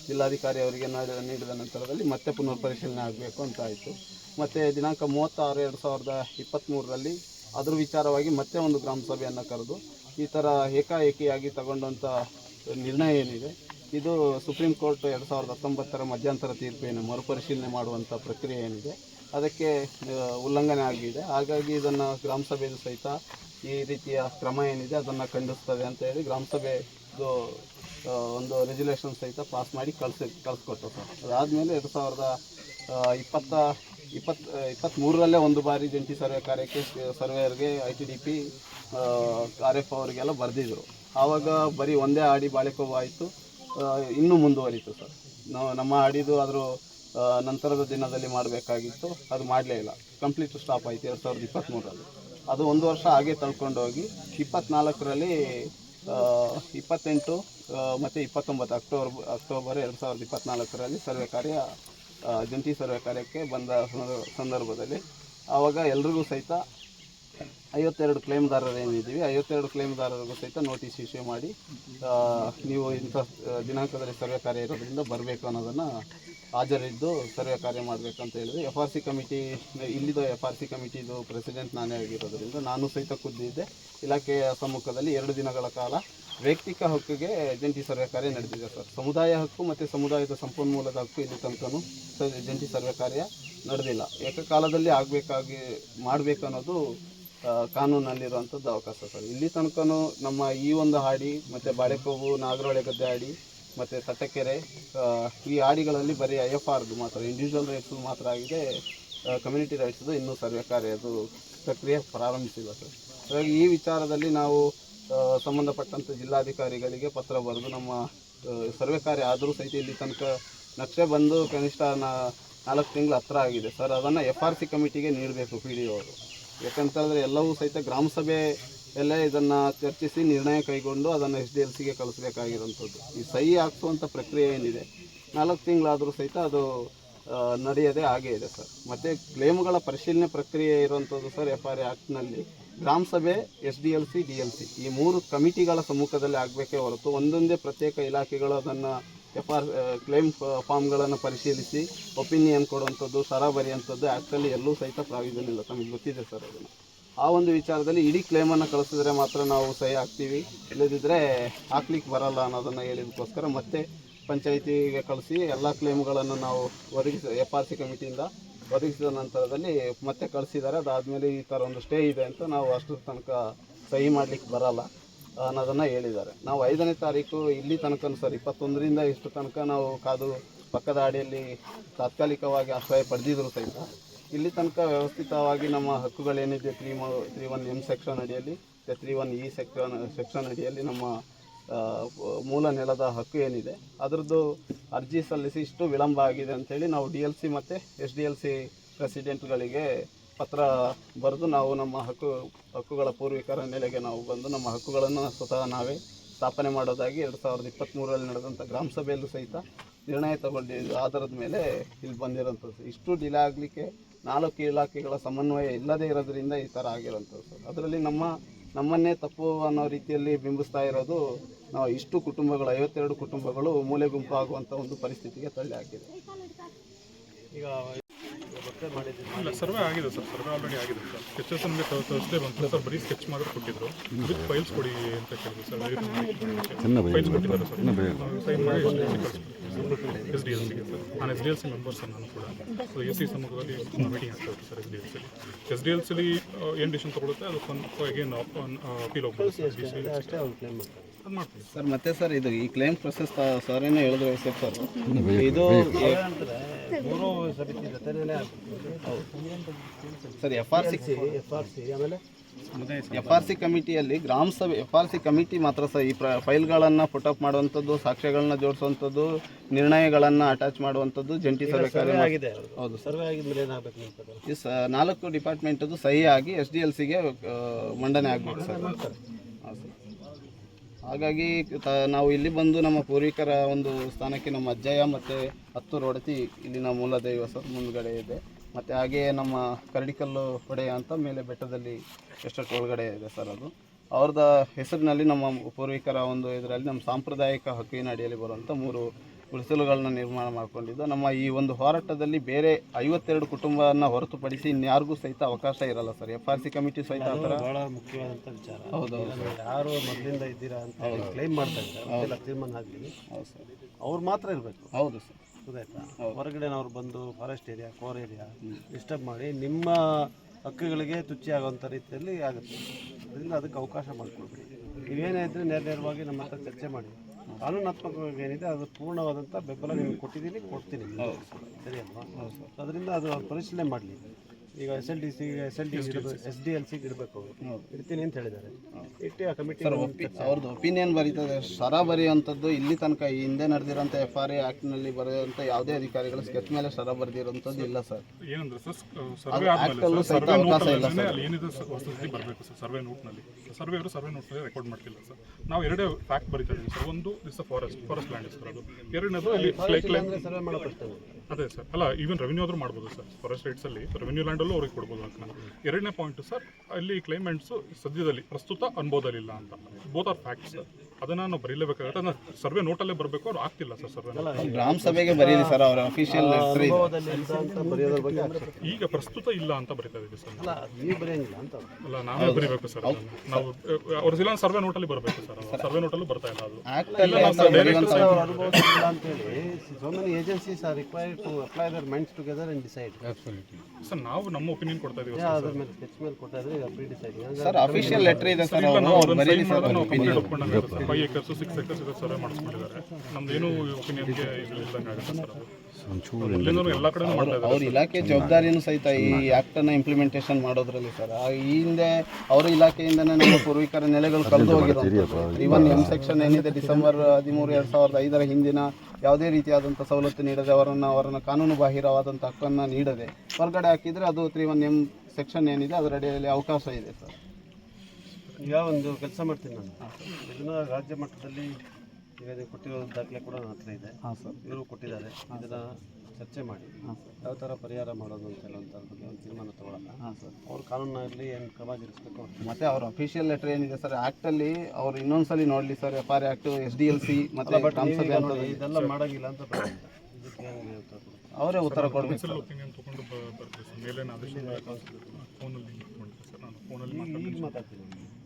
ಜಿಲ್ಲಾಧಿಕಾರಿ ಅವರಿಗೆ ನಾಡಿ- ನೀಡಿದ ನಂತರದಲ್ಲಿ ಮತ್ತೆ ಪುನರ್ ಪರಿಶೀಲನೆ ಆಗಬೇಕು ಅಂತ ಆಯಿತು. ಮತ್ತು ದಿನಾಂಕ ಮೂವತ್ತಾರು, ಎರಡು ಸಾವಿರದ ಇಪ್ಪತ್ತ್ಮೂರರಲ್ಲಿ ಅದರ ವಿಚಾರವಾಗಿ ಮತ್ತೆ ಒಂದು ಗ್ರಾಮ ಸಭೆಯನ್ನು ಕರೆದು ಈ ಥರ ಏಕಾಏಕಿಯಾಗಿ ತಗೊಂಡಂಥ ನಿರ್ಣಯ ಏನಿದೆ, ಇದು ಸುಪ್ರೀಂ ಕೋರ್ಟ್ ಎರಡು ಸಾವಿರದ ಹತ್ತೊಂಬತ್ತರ ಮಧ್ಯಂತರ ತೀರ್ಪೇನು ಮರುಪರಿಶೀಲನೆ ಮಾಡುವಂಥ ಪ್ರಕ್ರಿಯೆ ಏನಿದೆ ಅದಕ್ಕೆ ಉಲ್ಲಂಘನೆ ಆಗಿದೆ. ಹಾಗಾಗಿ ಇದನ್ನು ಗ್ರಾಮ ಸಭೆಯು ಸಹಿತ ಈ ರೀತಿಯ ಕ್ರಮ ಏನಿದೆ ಅದನ್ನು ಖಂಡಿಸ್ತದೆ ಅಂತ ಹೇಳಿ ಗ್ರಾಮ ಸಭೆದು ಒಂದು ರೆಜುಲೇಷನ್ ಸಹಿತ ಪಾಸ್ ಮಾಡಿ ಕಳಿಸಿ ಕಳಿಸ್ಕೊಟ್ಟು ಸರ್. ಅದಾದಮೇಲೆ ಎರಡು ಸಾವಿರದ ಇಪ್ಪತ್ತ ಇಪ್ಪತ್ತು ಇಪ್ಪತ್ತ್ಮೂರರಲ್ಲೇ ಒಂದು ಬಾರಿ ಜಂಟಿ ಸರ್ವೆ ಕಾರ್ಯಕ್ಕೆ ಸರ್ವೇಯರ್ಗೆ I T D P R F ಅವರಿಗೆಲ್ಲ ಬರೆದಿದ್ರು. ಆವಾಗ ಬರೀ ಒಂದೇ ಆಡಿ ಬಾಳೆಕೋವು ಆಯಿತು ಇನ್ನೂ ಮುಂದುವರಿತು ಸರ್. ನಮ್ಮ ಆಡಿದು ಅದ್ರ ಆ, ನಂತರದ ದಿನದಲ್ಲಿ ಮಾಡಬೇಕಾಗಿತ್ತು. ಅದು ಮಾಡಲೇ ಇಲ್ಲ. ಕಂಪ್ಲೀಟ್ ಸ್ಟಾಪ್ ಆಯಿತು ಎರಡು ಸಾವಿರದ ಇಪ್ಪತ್ತ್ಮೂರರಲ್ಲಿ ಅದು ಒಂದು ವರ್ಷ ಹಾಗೆ ತಳ್ಕೊಂಡೋಗಿ ಇಪ್ಪತ್ತ್ನಾಲ್ಕರಲ್ಲಿ ಇಪ್ಪತ್ತೆಂಟು ಮತ್ತು ಇಪ್ಪತ್ತೊಂಬತ್ತು ಅಕ್ಟೋಬರ್ ಅಕ್ಟೋಬರ್ ಎರಡು ಸಾವಿರದ ಇಪ್ಪತ್ತ್ನಾಲ್ಕರಲ್ಲಿ ಸರ್ವೆ ಕಾರ್ಯ ಜಂಟಿ ಸರ್ವೆ ಕಾರ್ಯಕ್ಕೆ ಬಂದ ಸಂದರ್ಭ- ಸಂದರ್ಭದಲ್ಲಿ. ಆವಾಗ ಎಲ್ರಿಗೂ ಸಹಿತ ಐವತ್ತೆರಡು ಕ್ಲೇಮ್ದಾರರು ಏನಿದ್ದೀವಿ, ಐವತ್ತೆರಡು ಕ್ಲೇಮ್ದಾರರಿಗೂ ಸಹಿತ ನೋಟಿಸ್ ಇಶ್ಯೂ ಮಾಡಿ ನೀವು ಇಂಥ ದಿನಾಂಕದಲ್ಲಿ ಸರ್ವೆ ಕಾರ್ಯ ಇರೋದ್ರಿಂದ ಬರಬೇಕು ಅನ್ನೋದನ್ನು ಹಾಜರಿದ್ದು ಸರ್ವೆ ಕಾರ್ಯ ಮಾಡಬೇಕಂತ ಹೇಳಿದ್ರೆ. ಎಫ್ ಆರ್ ಸಿ ಕಮಿಟಿ ಇಲ್ಲಿದ್ದ ಎಫ್ ಆರ್ ಸಿ ಕಮಿಟಿದು ಪ್ರೆಸಿಡೆಂಟ್ ನಾನೇ ಆಗಿರೋದ್ರಿಂದ ನಾನು ಸಹಿತ ಖುದ್ದಿದ್ದೆ ಇಲಾಖೆಯ ಸಮ್ಮುಖದಲ್ಲಿ ಎರಡು ದಿನಗಳ ಕಾಲ ವೈಯಕ್ತಿಕ ಹಕ್ಕಿಗೆ ಜಂಟಿ ಸರ್ವೆ ಕಾರ್ಯ ನಡೆದಿದೆ ಸರ್. ಸಮುದಾಯ ಹಕ್ಕು ಮತ್ತು ಸಮುದಾಯದ ಸಂಪನ್ಮೂಲದ ಹಕ್ಕು ಇಲ್ಲಿ ತನಕನೂ ಜಂಟಿ ಸರ್ವೆ ಕಾರ್ಯ ನಡೆದಿಲ್ಲ. ಏಕಕಾಲದಲ್ಲಿ ಆಗಬೇಕಾಗಿ, ಮಾಡಬೇಕು ಅನ್ನೋದು ಕಾನೂನಲ್ಲಿರುವಂಥದ್ದು ಅವಕಾಶ ಸರ್ ಇಲ್ಲಿ ತನಕನೂ ನಮ್ಮ ಈ ಒಂದು ಹಾಡಿ, ಮತ್ತು ಬಾಳೆಕೋಬು ನಾಗರಹೊಳೆ ಗದ್ದೆ ಹಾಡಿ, ಮತ್ತು ಸಟ್ಟಕೆರೆ ಈ ಹಾಡಿಗಳಲ್ಲಿ ಬರೀ ಐ ಎಫ್ ಆರ್ದು ಮಾತ್ರ ಇಂಡಿವಿಜುವಲ್ ರೈಟ್ಸ್ ಮಾತ್ರ ಆಗಿದೆ ಕಮ್ಯುನಿಟಿ ರೈಟ್ಸ್ದು ಇನ್ನೂ ಸರ್ವೆ ಕಾರ್ಯದು ಪ್ರಕ್ರಿಯೆ ಪ್ರಾರಂಭಿಸಿಲ್ಲ ಸರ್. ಹಾಗಾಗಿ ಈ ವಿಚಾರದಲ್ಲಿ ನಾವು ಸಂಬಂಧಪಟ್ಟಂಥ ಜಿಲ್ಲಾಧಿಕಾರಿಗಳಿಗೆ ಪತ್ರ ಬರೆದು ನಮ್ಮ ಸರ್ವೆ ಕಾರ್ಯ ಆದರೂ ಸಹಿತ ಇಲ್ಲಿ ತನಕ ನಕ್ಷೆ ಬಂದು ಕನಿಷ್ಠ ನಾಲ್ಕು ತಿಂಗಳು ಹತ್ರ ಆಗಿದೆ. ಸರ್, ಅದನ್ನು ಎಫ್ ಆರ್ ಸಿ ಕಮಿಟಿಗೆ ನೀಡಬೇಕು ಪಿ ಡಿ ಅವರು. ಯಾಕಂತಂದರೆ ಎಲ್ಲವೂ ಸಹಿತ ಗ್ರಾಮ ಸಭೆಯಲ್ಲೇ ಇದನ್ನು ಚರ್ಚಿಸಿ ನಿರ್ಣಯ ಕೈಗೊಂಡು ಅದನ್ನು ಎಸ್ ಡಿ ಎಲ್ ಸಿಗೆ ಕಳಿಸ್ಬೇಕಾಗಿರೋಂಥದ್ದು ಈ ಸಹಿ ಹಾಕ್ಸುವಂಥ ಪ್ರಕ್ರಿಯೆ ಏನಿದೆ, ನಾಲ್ಕು ತಿಂಗಳಾದರೂ ಸಹಿತ ಅದು ನಡೆಯದೆ ಹಾಗೇ ಇದೆ ಸರ್. ಮತ್ತು ಕ್ಲೇಮ್ಗಳ ಪರಿಶೀಲನೆ ಪ್ರಕ್ರಿಯೆ ಇರುವಂಥದ್ದು sir F R A ಆ್ಯಕ್ಟ್ನಲ್ಲಿ gram sabha S D L C D L C ಈ ಮೂರು ಕಮಿಟಿಗಳ ಸಮ್ಮುಖದಲ್ಲಿ ಆಗಬೇಕೇ ಹೊರತು ಒಂದೊಂದೇ ಪ್ರತ್ಯೇಕ ಇಲಾಖೆಗಳು ಅದನ್ನು ಎಫ್ ಆರ್ ಕ್ಲೇಮ್ ಫಾರ್ಮ್ಗಳನ್ನು ಪರಿಶೀಲಿಸಿ ಒಪಿನಿಯನ್ ಕೊಡುವಂಥದ್ದು ಸರ ಬರೆಯುವಂಥದ್ದು ಆ್ಯಕ್ಟಲ್ಲಿ ಎಲ್ಲೂ ಸಹಿತ ಪ್ರಾವಿಷನ್ ಇಲ್ಲ. ತಮಗೆ ಗೊತ್ತಿದೆ ಸರ್ ಅದನ್ನು ಆ ಒಂದು ವಿಚಾರದಲ್ಲಿ ಇಡೀ ಕ್ಲೇಮನ್ನು ಕಳಿಸಿದ್ರೆ ಮಾತ್ರ ನಾವು ಸಹಿ ಹಾಕ್ತೀವಿ. ಇಲ್ಲದಿದ್ದರೆ ಹಾಕ್ಲಿಕ್ಕೆ ಬರಲ್ಲ ಅನ್ನೋದನ್ನು ಹೇಳಿದಕ್ಕೋಸ್ಕರ ಮತ್ತೆ ಪಂಚಾಯಿತಿಗೆ ಕಳಿಸಿ ಎಲ್ಲ ಕ್ಲೇಮ್ಗಳನ್ನು ನಾವು ಒದಗಿಸಿ, ಎಫ್ ಆರ್ ಸಿ ಕಮಿಟಿಯಿಂದ ಒದಗಿಸಿದ ನಂತರದಲ್ಲಿ ಮತ್ತೆ ಕಳಿಸಿದ್ದಾರೆ. ಅದಾದಮೇಲೆ ಈ ಥರ ಒಂದು ಸ್ಟೇ ಇದೆ ಅಂತ ನಾವು ಅಷ್ಟರ ತನಕ ಸಹಿ ಮಾಡಲಿಕ್ಕೆ ಬರಲ್ಲ. ಅನ್ನೋದನ್ನು ಹೇಳಿದ್ದಾರೆ. ನಾವು ಐದನೇ ತಾರೀಕು ಇಲ್ಲಿ ತನಕ ಸರ್, ಇಪ್ಪತ್ತೊಂದರಿಂದ ಇಷ್ಟು ತನಕ ನಾವು ಕಾದು ಪಕ್ಕದ ಅಡಿಯಲ್ಲಿ ತಾತ್ಕಾಲಿಕವಾಗಿ ಆಶ್ರಯ ಪಡೆದಿದ್ರು ಸಹಿತ. ಇಲ್ಲಿ ತನಕ ವ್ಯವಸ್ಥಿತವಾಗಿ ನಮ್ಮ ಹಕ್ಕುಗಳೇನಿದೆ, three three one M section ಅಡಿಯಲ್ಲಿ three one E section section ಅಡಿಯಲ್ಲಿ ನಮ್ಮ ಮೂಲ ನೆಲದ ಹಕ್ಕು ಏನಿದೆ, ಅದರದ್ದು ಅರ್ಜಿ ಸಲ್ಲಿಸಿ ಇಷ್ಟು ವಿಳಂಬ ಆಗಿದೆ ಅಂಥೇಳಿ ನಾವು ಡಿ ಎಲ್ ಸಿ ಮತ್ತು ಎಸ್ ಡಿ ಎಲ್ ಸಿ ಪ್ರೆಸಿಡೆಂಟ್ಗಳಿಗೆ ಪತ್ರ ಬರೆದು ನಾವು ನಮ್ಮ ಹಕ್ಕು, ಹಕ್ಕುಗಳ ಪೂರ್ವಿಕರ ನೆಲೆಗೆ ನಾವು ಬಂದು ನಮ್ಮ ಹಕ್ಕುಗಳನ್ನು ಸ್ವತಃ ನಾವೇ ಸ್ಥಾಪನೆ ಮಾಡೋದಾಗಿ ಎರಡು ಸಾವಿರದ ಇಪ್ಪತ್ತ್ಮೂರರಲ್ಲಿ ನಡೆದಂಥ ಗ್ರಾಮ ಸಭೆಯಲ್ಲೂ ಸಹಿತ ನಿರ್ಣಯ ತಗೊಂಡಿದ್ದು ಆಧಾರದ ಮೇಲೆ ಇಲ್ಲಿ ಬಂದಿರೋಂಥದ್ದು. ಇಷ್ಟು ಡಿಲೇ ಆಗಲಿಕ್ಕೆ ನಾಲ್ಕು ಇಲಾಖೆಗಳ ಸಮನ್ವಯ ಇಲ್ಲದೇ ಇರೋದ್ರಿಂದ ಈ ಥರ ಆಗಿರೋಂಥದ್ದು ಅದರಲ್ಲಿ ನಮ್ಮ, ನಮ್ಮನ್ನೇ ತಪ್ಪು ಅನ್ನೋ ರೀತಿಯಲ್ಲಿ ಬಿಂಬಿಸ್ತಾ ಇರೋದು ನಾವು ಇಷ್ಟು ಕುಟುಂಬಗಳು, ಐವತ್ತೆರಡು ಕುಟುಂಬಗಳು ಮೂಲೆ ಗುಂಪು ಆಗುವಂಥ ಒಂದು ಪರಿಸ್ಥಿತಿಗೆ ತಳ್ಳಿ ಹಾಕಿದೆ ಈಗ ಇಲ್ಲ ಸರ್ವೆ ಆಗಿದೆ ಸರ್ ಸರ್ವೆ ಆಲ್ರೆಡಿ ಆಗಿದೆ ಸರ್. ಸ್ಕೆಚಸ್ ನಮಗೆ ತರ್ಸ್ಡೇ ಬಂತು. ಸರ್ ಬರೀ ಸ್ಕೆಚ್ ಮಾತ್ರ ಕೊಟ್ಟಿದ್ರು. ವಿತ್ ಫೈಲ್ಸ್ ಕೊಡಿ ಅಂತ ಕೇಳಿದ್ರು ಸರ್. ಫೈಲ್ಸ್ ಕೊಟ್ಟಿದ್ದಾರೆ ಸರ್. ಸೈನ್ ಮಾಡಿ ಎಸ್ ಡಿ ಎಲ್ ಸಿಗೆ ಸರ್. ನಾನು S D L C member sir ನಾನು ಕೂಡ. ಸೊ ಎ ಸಿ ಸಮ್ಮುಖದಲ್ಲಿ ಮೀಟಿಂಗ್ ಆಗ್ತಾ ಇತ್ತು ಸರ್ ಎಸ್ ಡಿ ಎಲ್ ಸಿಲಿ ಎಸ್ ಡಿ ಎಲ್ ಸಿಲಿ ಏನು ಡಿಸಿಷನ್ ತಗೊಳುತ್ತೆ? ಅದಕ್ಕೊಂದು ಅಗೇನ್ ಅಪೀಲ್ ಹೋಗ್ಬೋದು ಸರ್ ಸರ್ ಮತ್ತೆ ಸರ್ ಇದು ಈ ಕ್ಲೇಮ್ ಪ್ರೊಸೆಸ್ ಸರೇನೇ ಹೇಳಿದ್ರು ಸರ್ ಸರ್? ಇದು sir F R C F R C ಆಮೇಲೆ? ಎಫ್ ಆರ್ ಸಿ ಕಮಿಟಿಯಲ್ಲಿ ಗ್ರಾಮ ಸಭೆ ಎಫ್ ಆರ್ ಸಿ ಕಮಿಟಿ ಮಾತ್ರ ಸಹ ಈ ಪ್ರ ಫೈಲ್ಗಳನ್ನು ಪುಟಪ್ ಮಾಡುವಂಥದ್ದು ಸಾಕ್ಷ್ಯಗಳನ್ನ ಜೋಡಿಸುವಂಥದ್ದು ನಿರ್ಣಯಗಳನ್ನು ಅಟ್ಯಾಚ್ ಮಾಡುವಂಥದ್ದು ಜಂಟಿ ಸಭೆ ಕಾರ್ಯ ಆಗಿದೆ. ಹೌದು ಸರ್. ಸರ್ವೆ ಆಗಿದ್ಮೇಲೆ ಏನಾಗಬೇಕು ಈ ಸ ನಾಲ್ಕು ಡಿಪಾರ್ಟ್ಮೆಂಟದು ಸಹಿ ಆಗಿ ಎಸ್ ಡಿ ಎಲ್ ಸಿಗೆ ಮಂಡನೆ ಆಗಬೇಕು ಸರ್ ಹಾಗಾಗಿ ನಾವು ಇಲ್ಲಿ ಬಂದು ನಮ್ಮ ಪೂರ್ವಿಕರ ಒಂದು ಸ್ಥಾನಕ್ಕೆ ನಮ್ಮ ಅಜ್ಜಯ್ಯ ಮತ್ತು ಹತ್ತು ಒಡತಿ ಇಲ್ಲಿನ ಮೂಲ ದೈವ ಸರ್ ಮುಂದುಗಡೆ ಇದೆ. ಮತ್ತು ಹಾಗೆಯೇ ನಮ್ಮ ಕರಡಿಕಲ್ಲು ಹೊಡೆಯ ಅಂತ ಮೇಲೆ ಬೆಟ್ಟದಲ್ಲಿ ಎಷ್ಟೊಟ್ಟು ಒಳಗಡೆ ಇದೆ ಸರ್ ಅದು. ಅವ್ರದ ಹೆಸರಿನಲ್ಲಿ ನಮ್ಮ ಪೂರ್ವಿಕರ ಒಂದು ಇದರಲ್ಲಿ ನಮ್ಮ ಸಾಂಪ್ರದಾಯಿಕ ಹಕ್ಕಿನ ಅಡಿಯಲ್ಲಿ ಬರುವಂಥ ಮೂರು ಗುಡಿಸಲುಗಳನ್ನ ನಿರ್ಮಾಣ ಮಾಡಿಕೊಂಡಿದ್ದು ನಮ್ಮ ಈ ಒಂದು ಹೋರಾಟದಲ್ಲಿ ಬೇರೆ ಐವತ್ತೆರಡು ಕುಟುಂಬವನ್ನು ಹೊರತುಪಡಿಸಿ ಇನ್ಯಾರಿಗೂ ಸಹಿತ ಅವಕಾಶ ಇರಲ್ಲ sir. F R C committee ಸಹಿತ ಬಹಳ ಮುಖ್ಯವಾದಂಥ ವಿಚಾರ. ಹೌದು ಯಾರು ಮೊದಲಿಂದ ಇದ್ದೀರಾ ಅಂತ ಕ್ಲೈಮ್ ಮಾಡ್ತಾ ಇದ್ದಾರೆ. ತೀರ್ಮಾನ ಆಗಲಿ. ಹೌದು ಸರ್. ಅವ್ರು ಮಾತ್ರ ಇರಬೇಕು. ಹೌದು ಸರ್. ಹೊರಗಡೆ ಹೊರಗಡೆನವ್ರು ಬಂದು forest area core area disturb ಮಾಡಿ ನಿಮ್ಮ ಹಕ್ಕುಗಳಿಗೆ ತುಚ್ಚಿ ಆಗುವಂಥ ರೀತಿಯಲ್ಲಿ ಆಗುತ್ತೆ. ಅದರಿಂದ ಅದಕ್ಕೆ ಅವಕಾಶ ಮಾಡಿಕೊಡ್ಬೇಕು ನೀವೇನೇ ಇದ್ದರೆ ನೇರ ನೇರವಾಗಿ ನಮ್ಮ ಹತ್ರ ಚರ್ಚೆ ಮಾಡಿ. ಕಾನೂನಾತ್ಮಕವಾಗಿ ಏನಿದೆ ಅದು ಪೂರ್ಣವಾದಂಥ ಬೆಂಬಲ ನಿಮಗೆ ಕೊಟ್ಟಿದ್ದೀನಿ ಕೊಡ್ತೀನಿ. ಸರಿ ಅಲ್ವಾ ಅದರಿಂದ ಅದು ಪರಿಶೀಲನೆ ಮಾಡಲಿ. ಈಗ S L D C S L D S D L ಸಿಗೆ ಇಡಬೇಕು. ಇಡ್ತೀನಿ ಅಂತ ಹೇಳಿದ್ದಾರೆ. ಇಟ್ಟು ಆ ಕಮಿಟಿ ಸರ್. ಒಪ್ಪಿ ಅವ್ರದ್ದು ಒಪಿನಿಯನ್ ಬರೀತದೆ. ಸರ ಬರೆಯುವಂಥದ್ದು ಇಲ್ಲಿ ತನಕ ಈ ಹಿಂದೆ ನಡೆದಿರೋಂಥ ಎಫ್ ಆರ್ ಎ ಆ್ಯಕ್ಟ್ನಲ್ಲಿ ಬರೆಯುವಂಥ ಯಾವುದೇ ಅಧಿಕಾರಿಗಳು ಸ್ಕೆಚ್ ಮೇಲೆ ಸರ ಬರೆದಿರೋಂಥದ್ದು ಇಲ್ಲ ಸರ್ ಏನಂದ್ರೆ ಸರ್ ಸರ್ವೆ ಆದ್ಮೇಲೆ ಸಹಿತ ಸರ್ವೆ ಅವಕಾಶ ನೋಟ್ ಇಲ್ಲ ಸರ್. ಏನಿದೆ ವಸ್ತುಸ್ಥಿತಿ ಬರಬೇಕು ಸರ್ ಸರ್ವೆ ನೋಟ್ನಲ್ಲಿ ಸರ್ವೆ ಅವರು ಸರ್ವೆ ನೋಟ್ನಲ್ಲಿ ರೆಕಾರ್ಡ್ ಮಾಡ್ತಿಲ್ಲ ಸರ್ ನಾವು ಎರಡೇ ಫ್ಯಾಕ್ಟ್ ಬರಿತಾ ಇದೀವಿ ಸರ್ ಒಂದು is forest forest land sir ಅದು. ಎರಡನೇದು ಅಲ್ಲಿ ಸರ್ವೆ ಮಾಡೋ ಪ್ರಶ್ನೆ ಅದೇ ಸರ್. ಅಲ್ಲ ಈವನ್ ರೆವೆನ್ಯೂ ಆದರೂ ಮಾಡ್ಬೋದು ಸರ್. ಫಾರೆಸ್ಟ್ ರೈಟ್ಸ್ ಅಲ್ಲಿ ರೆವೆನ್ಯೂ ಲ್ಯಾಂಡಲ್ಲೂ ಅವ್ರಿಗೆ ಕೊಡ್ಬೋದು ಅಂತ ಎರಡನೇ ಪಾಯಿಂಟ್ ಸರ್, ಅಲ್ಲಿ ಕ್ಲೈಮೆಂಟ್ಸು ಸದ್ಯದಲ್ಲಿ ಪ್ರಸ್ತುತ ಅನುಭವದಲ್ಲಿಲ್ಲ ಅಂತ. Both are facts sir. ಅದನ್ನ ನಾವು ಬರೀಲೇಬೇಕಾಗುತ್ತೆ. ಅದನ್ನ ಸರ್ವೆ ನೋಟಲ್ಲೇ ಬರಬೇಕು ಅವ್ರು ಆಗ್ತಿಲ್ಲ ಸರ್ ಸರ್ವೆ ಗ್ರಾಮ ಸಭೆಗೆ ಬರೀಲಿ ಸರ್ ಅವರ ಅಫಿಷಿಯಲ್ ಈಗ ಪ್ರಸ್ತುತ ಇಲ್ಲ ಅಂತ ಬರೀತಾ ಇದ್ದೀವಿ ಸರ್ ಅಲ್ಲ ನೀವು ಬರೆಯಂಗಿಲ್ಲ ಅಂತ ಅಲ್ಲ ನಾವೇ ಬರೀಬೇಕು ಸರ್ ನಾವು ಅವ್ರ ಜಿಲ್ಲಾ ಸರ್ವೆ ನೋಟಲ್ಲಿ ಬರಬೇಕು ಸರ್ ಸರ್ವೆ ನೋಟಲ್ಲೂ ಬರ್ತಾ ಇಲ್ಲ ಅದು. ಸರ್ ನಾವು ನಮ್ಮ ಒಪಿನಿಯನ್ ಕೊಡ್ತಾ ಇದೀವಿ ಸರ್. ಅಫಿಷಿಯಲ್ ಲೆಟರ್ ಇದೆ ಸರ್. ಅವರು ನಾವು ಅವ್ರು ಅದನ್ನ ಬರೀಲಿ ಸೈನ್ ಸರ್ ಒಪಿನಿಯನ್ ಕಂಪ್ಲೀಟ್ ಒಪ್ಕೊಂಡಂಗೆ ಫೈವ್ ಏಕರ್ಸ್ ಸಿಕ್ಸ್ ಏಕರ್ಸ್ ಇದೆ ಸರ್ವೆ ಮಾಡಿಸ್ಕೊಂಡಿದ್ದಾರೆ. ನಮ್ದೇನು ಒಪಿನಿಯನ್ಗೆ ಇದು ಇಲ್ದಂಗೆ ಆಗುತ್ತೆ ಸರ್ ಅದು. ಮೊದಲಿಂದನೂ ಎಲ್ಲ ಕಡೆನೂ ಮಾಡ್ತಾ ಇದ್ದಾರೆ ಅವ್ರ ಇಲಾಖೆ ಜವಾಬ್ದಾರಿನೂ ಸಹಿತ ಈ ಆ್ಯಕ್ಟನ್ನು ಇಂಪ್ಲಿಮೆಂಟೇಷನ್ ಮಾಡೋದ್ರಲ್ಲಿ ಸರ್ ಆ ಈ ಹಿಂದೆ ಅವರ ಇಲಾಖೆಯಿಂದನೇ ನಮ್ಮ ಪೂರ್ವಿಕರ ನೆಲೆಗಳು ಕಳೆದು ಹೋಗಿರೋದು. ಇವನ್ ಎಂ ಸೆಕ್ಷನ್ ಏನಿದೆ ಡಿಸೆಂಬರ್ ಹದಿಮೂರು ಎರಡು ಸಾವಿರದ ಐದರ ಹಿಂದಿನ ಯಾವುದೇ ರೀತಿಯಾದಂಥ ಸವಲತ್ತು ನೀಡದೆ ಅವರನ್ನು ಅವರನ್ನು ಕಾನೂನು ಬಾಹಿರವಾದಂಥ ಹಕ್ಕನ್ನು ನೀಡದೆ ಹೊರಗಡೆ ಹಾಕಿದರೆ ಅದು ತ್ರೀ ಒನ್ ಎಂ ಸೆಕ್ಷನ್ ಏನಿದೆ ಅದರ ಅಡಿಯಲ್ಲಿ ಅವಕಾಶ ಇದೆ ಸರ್. ಈಗ ಒಂದು ಕೆಲಸ ಮಾಡ್ತೀನಿ ನಾನು. ಇದನ್ನ ರಾಜ್ಯ ಮಟ್ಟದಲ್ಲಿ ಈಗ ನೀವು ಕೊಟ್ಟಿರೋ ದಾಖಲೆ ಕೂಡ ನನ್ನ ಹತ್ರ ಇದೆ. ಹಾಂ ಸರ್. ಇವರು ಕೊಟ್ಟಿದ್ದಾರೆ. ಇದನ್ನ ಚರ್ಚೆ ಮಾಡಿ. ಯಾವ ಥರ ಪರಿಹಾರ ಮಾಡೋದು ಅಂತ ಹೇಳುವಂಥದ್ರ ಬಗ್ಗೆ ಒಂದು ತೀರ್ಮಾನ ತಗೊಳ್ಳೋಣ ಹಾಂ ಸರ್. ಅವ್ರ ಕಾನೂನಲ್ಲಿ ಏನು ಕ್ರಮ ಜರುಗಿಸ್ಬೇಕು ಅಂತ. ಮತ್ತೆ ಅವ್ರ ಅಫಿಷಿಯಲ್ ಲೆಟರ್ ಏನಿದೆ ಸರ್? ಆ್ಯಕ್ಟಲ್ಲಿ ಅಲ್ಲಿ ಅವ್ರು ಇನ್ನೊಂದ್ಸಲಿ ನೋಡಲಿ sir F R act S D L C ಮತ್ತೆ ಬಟ್ ಅಂತ ಇದೆಲ್ಲ ಮಾಡೋಂಗಿಲ್ಲ ಅಂತ ಬರೋದಿಲ್ಲ ಇದಕ್ಕೆ ಹೆಂಗೆ ಉತ್ತರ ಕೊಡ್ಬೇಕು? ಅವರೇ ಉತ್ತರ ಕೊಡ್ಬೇಕು ಕೌನ್ಸಿಲ್ ಒಪಿನಿಯನ್ ತೊಗೊಂಡು ಬ- ಬರ್ತೀವಿ ಸರ್. ಮೇಲಿನ ಆದೇಶ ಫೋನಲ್ಲಿ ಲಿಂಕ್ ಮಾಡಿದೆ ಸರ್. ನಾನು ಫೋನಲ್ಲಿ ಈಗ ಮಾತಾಡ್ತೀನಿ.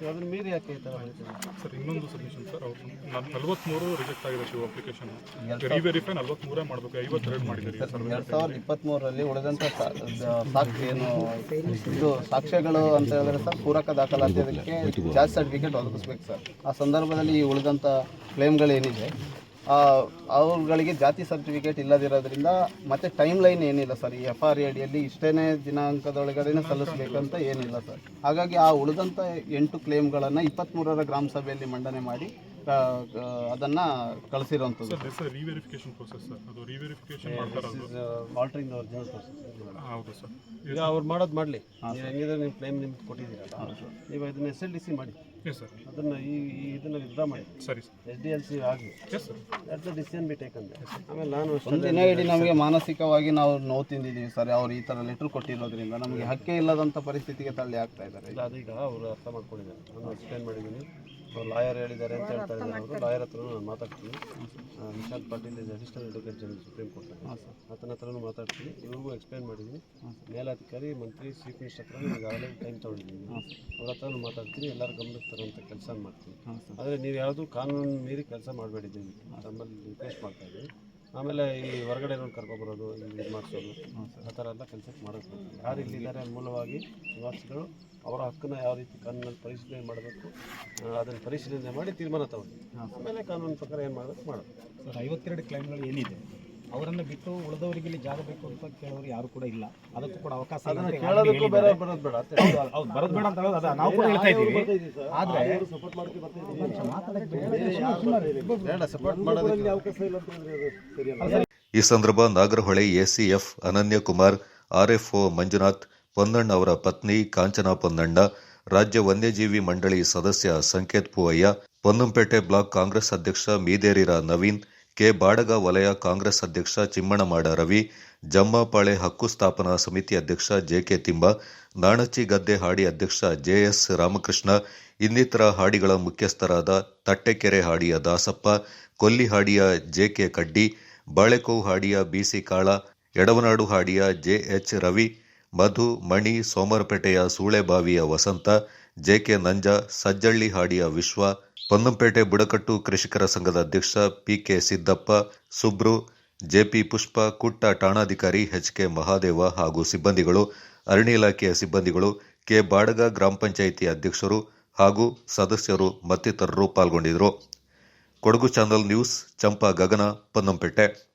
ಅದನ್ನ ಮೀರಿ ಯಾಕೆ ಈ ಥರ? ಸರ್ ಇನ್ನೊಂದು ಸಬ್ಮಿಷನ್ ಸರ್ ಅವ್ರು ನಾನು ನಲ್ವತ್ಮೂರು ರಿಜೆಕ್ಟ್ ಆಗಿದೆ ಶಿವ ಅಪ್ಲಿಕೇಶನ್ ರಿವೆರಿಫೈ ನಲ್ವತ್ಮೂರೇ ಮಾಡಬೇಕು ಐವತ್ತೆರಡು ಮಾಡಿದ್ದೀರಿ ಸರ್ ಎರಡ್ ಸಾವಿರದ ಇಪ್ಪತ್ತ್ಮೂರರಲ್ಲಿ ಉಳಿದಂಥ ಸಾಕ್ಷಿ ಏನು ಇದು ಸಾಕ್ಷ್ಯಗಳು ಅಂತ ಹೇಳಿದ್ರೆ ಸರ್ ಪೂರಕ ದಾಖಲಾತಿ ಅದಕ್ಕೆ ಜಾಸ್ತಿ ಸರ್ಟಿಫಿಕೇಟ್ ಒದಗಿಸ್ಬೇಕು ಸರ್. ಆ ಸಂದರ್ಭದಲ್ಲಿ ಈ ಉಳಿದಂಥ ಕ್ಲೇಮ್ಗಳೇನಿದೆ ಆ, ಅವುಗಳಿಗೆ ಜಾತಿ ಸರ್ಟಿಫಿಕೇಟ್ ಇಲ್ಲದಿರೋದ್ರಿಂದ ಮತ್ತೆ ಟೈಮ್ ಲೈನ್ ಏನಿಲ್ಲ ಸರ್ ಈ ಎಫ್ ಆರ್ ಅಡಿಯಲ್ಲಿ ಇಷ್ಟೇ ದಿನಾಂಕದೊಳಗಡೆ ಸಲ್ಲಿಸಬೇಕಂತ ಏನಿಲ್ಲ ಸರ್ ಹಾಗಾಗಿ ಆ ಉಳಿದಂಥ ಎಂಟು ಕ್ಲೇಮ್ಗಳನ್ನು ಇಪ್ಪತ್ತ್ಮೂರರ ಗ್ರಾಮ ಸಭೆಯಲ್ಲಿ ಮಂಡನೆ ಮಾಡಿ ಅದನ್ನು ಕಳಿಸಿರೋಂಥದ್ದು. ಅದನ್ನ ಕಳಿಸಿರುವಂಥದ್ದು sir this reverification process sir ಅದು ರಿವೆರಿಫಿಕೇಶನ್ ಮಾಡ್ತಾರದು ಆಲ್ಟ್ರಿಂಗ್ ಒರಿಜಿನಲ್ ಪ್ರೊಸೆಸ್ ಹೌದು ಸರ್ ಈಗ ಅವ್ರು ಮಾಡೋದು ಮಾಡಲಿ. ನೀವು ಹೆಂಗಿದ್ರೆ ನಿಮ್ಮ ಕ್ಲೇಮ್ ನಿಮ್ಗೆ ಕೊಟ್ಟಿದ್ದೀರಲ್ಲ. ನೀವು ಇದನ್ನ ಎಸ್ ಎಲ್ ಡಿ ಸಿ ಮಾಡಿ. ಎಸ್ ಸರ್ ಅದನ್ನು ಈ ಈ ಇದನ್ನು ವಿಡ್ರಾ ಮಾಡಿ. ಸರಿ sir. S D L C ಆಗಲಿ yes sir that the decision be taken ಆಮೇಲೆ ನಾನು ಒಂದು ದಿನ ಇಡೀ ನಮಗೆ ಮಾನಸಿಕವಾಗಿ ನಾವು ನೋವು ತಿಂದಿದ್ದೀವಿ ಸರ್. ಅವ್ರು ಈ ಥರ ಲೆಟ್ರ್ ಕೊಟ್ಟಿರೋದ್ರಿಂದ ನಮಗೆ ಹಕ್ಕೆ ಇಲ್ಲದಂಥ ಪರಿಸ್ಥಿತಿಗೆ ತಳ್ಳಿ ಆಗ್ತಾ ಇದ್ದಾರೆ. ಇಲ್ಲ ಅದೀಗ ಅವರು ಅರ್ಥ ಮಾಡ್ಕೊಂಡಿದ್ದಾರೆ. ನಾನು ಎಕ್ಸ್ಪ್ಲೇನ್ ಮಾಡಿದ್ದೀನಿ. ಅವ್ರು ಲಾಯರ್ ಹೇಳಿದ್ದಾರೆ ಅಂತ ಹೇಳ್ತಾ ಇದ್ದಾರೆ ಅವರು. ಲಾಯರ್ ಹತ್ರ ನಾನು ಮಾತಾಡ್ತೀನಿ. Vishal Patil is assistant advocate general supreme court ಆತನ ಹತ್ರನೂ ಮಾತಾಡ್ತೀನಿ. ಇವ್ರಿಗೂ ಎಕ್ಸ್ಪ್ಲೇನ್ ಮಾಡಿದ್ದೀನಿ ಮೇಲಾಧಿಕಾರಿ ಮಂತ್ರಿ ಚೀಫ್ ಮಿನಿಸ್ಟರ್ ಹತ್ರ ಈಗಾಗಲೇ ಟೈಮ್ ತೊಗೊಂಡಿದ್ದೀನಿ. ಅವ್ರ ಹತ್ರನೂ ಮಾತಾಡ್ತೀನಿ. ಎಲ್ಲರೂ ಗಮನಕ್ಕೆ ತರುವಂಥ ಕೆಲಸ ಮಾಡ್ತೀನಿ. ಆದರೆ ನೀವು ಯಾವುದು ಕಾನೂನು ಮೀರಿ ಕೆಲಸ ಮಾಡಬೇಡಿದ್ದೀನಿ ನಮ್ಮಲ್ಲಿ ರಿಕ್ವೆಸ್ಟ್ ಮಾಡ್ತಾ ಇದ್ದೀವಿ. ಆಮೇಲೆ ಈ ಹೊರಗಡೆ ಕರ್ಕೊಬರೋದು ಇದು ಮಾಡಿಸೋದು. ಆ ಥರ ಎಲ್ಲ ಕೆಲಸಕ್ಕೆ ಮಾಡೋದು ಯಾರು ಇಲ್ಲಿದ್ದಾರೆ ಮೂಲವಾಗಿ ನಿವಾಸಿಗಳು ಅವರ ಹಕ್ಕನ್ನ ಯಾವ ರೀತಿ ಕಾನೂನಲ್ಲಿ ಪರಿಶೀಲನೆ ಮಾಡಬೇಕು ಅದನ್ನು ಪರಿಶೀಲನೆ ಮಾಡಿ ತೀರ್ಮಾನ ತಗೊಳ್ಳಿ. ಆಮೇಲೆ ಕಾನೂನು ಪ್ರಕಾರ ಏನು ಮಾಡಬೇಕು ಮಾಡೋದು. ಸರ್ ಐವತ್ತೆರಡು ಕ್ಲೈಮ್ಗಳು ಏನಿದೆ? ಅವರನ್ನು ಬಿಟ್ಟು ಉಳಿದವರಿಗೆ ಇಲ್ಲಿ ಜಾಗ ಬೇಕು ಅಂತ ಕೇಳೋರು ಯಾರು ಕೂಡ ಇಲ್ಲ. ಅದಕ್ಕೂ ಕೂಡ ಅವಕಾಶ ಇಲ್ಲ ಅಂತ ಈಗಾಗಲೇ ಕೇಳೋದಕ್ಕೂ ಬೇರೆ ಹೇಳಿದ್ದಾರೆ. ಬರೋದು ಬೇಡ ಅಂತ ಹೌದು, ಹೌದು ಬರೋದು ಬೇಡ ಅಂತ ಹೇಳೋದು ಅದ. ನಾವು ಕೂಡ ಹೇಳ್ತಾ ಇದ್ದೀವಿ. ಆದ್ರೆ ಸಪೋರ್ಟ್ ಮಾಡೋಕ್ಕೆ ಬೇಡ. ಸಪೋರ್ಟ್ ಮಾಡೋದಕ್ಕೆ ಅವಕಾಶ ಇಲ್ಲ ಅಂತ ಹೇಳಿದ್ರೆ ಅದು ಸರಿಯಲ್ಲ ಈ ಸಂದರ್ಭ ನಾಗರಹೊಳೆ ಎಸಿಎಫ್ ಅನನ್ಯಕುಮಾರ್ ಆರ್ಎಫ್ಒ ಮಂಜುನಾಥ್ ಪೊನ್ನಣ್ಣ ಅವರ ಪತ್ನಿ ಕಾಂಚನಾ ಪೊನ್ನಣ್ಣ ರಾಜ್ಯ ವನ್ಯಜೀವಿ ಮಂಡಳಿ ಸದಸ್ಯ ಸಂಕೇತ್ ಪೂವಯ್ಯ ಪೊನ್ನಂಪೇಟೆ ಬ್ಲಾಕ್ ಕಾಂಗ್ರೆಸ್ ಅಧ್ಯಕ್ಷ ಮೀದೇರಿರ ನವೀನ್ ಕೆ ಬಾಡಗ ವಲಯ ಕಾಂಗ್ರೆಸ್ ಅಧ್ಯಕ್ಷ ಚಿಮ್ಮಣಮಾಡ ರವಿ, ಜಮ್ಮಪಾಳೆ ಹಕ್ಕು ಸ್ಥಾಪನಾ ಸಮಿತಿ ಅಧ್ಯಕ್ಷ ಜೆಕೆ ತಿಂಬ, ನಾಣಚಿ ಗದ್ದೆ ಹಾಡಿ ಅಧ್ಯಕ್ಷ ಜೆಎಸ್ ರಾಮಕೃಷ್ಣ, ಇನ್ನಿತರ ಹಾಡಿಗಳ ಮುಖ್ಯಸ್ಥರಾದ ತಟ್ಟೆಕೆರೆ ಹಾಡಿಯ ದಾಸಪ್ಪ ಕೊಲ್ಲಿಹಾಡಿಯ ಜೆಕೆ ಕಡ್ಡಿ, ಬಾಳೆಕೋವು ಹಾಡಿಯ ಬಿಸಿ ಕಾಳ, ಎಡವನಾಡು ಹಾಡಿಯ ಜೆಎಚ್ ರವಿ, ಮಧು, ಮಣಿ, ಸೋಮರಪೇಟೆಯ ಸೂಳೆಬಾವಿಯ ವಸಂತ, ಜೆಕೆ ನಂಜ, ಸಜ್ಜಳ್ಳಿ ಹಾಡಿಯ ವಿಶ್ವ ಪೊನ್ನಂಪೇಟೆ ಬುಡಕಟ್ಟು ಕೃಷಿಕರ ಸಂಘದ ಅಧ್ಯಕ್ಷ ಪಿಕೆ ಸಿದ್ದಪ್ಪ, ಸುಬ್ರು, ಜೆಪಿ ಪುಷ್ಪ ಕುಟ್ಟ ಠಾಣಾಧಿಕಾರಿ ಎಚ್ಕೆ ಮಹಾದೇವ ಹಾಗೂ ಸಿಬ್ಬಂದಿಗಳು, ಅರಣ್ಯ ಇಲಾಖೆಯ ಸಿಬ್ಬಂದಿಗಳು, ಕೆ ಬಾಡಗ ಗ್ರಾಮ ಪಂಚಾಯಿತಿ ಅಧ್ಯಕ್ಷರು ಹಾಗೂ ಸದಸ್ಯರು ಮತ್ತಿತರರು ಪಾಲ್ಗೊಂಡಿದ್ದರು. Kodagu channel news, Champa Gagana, Ponnampet.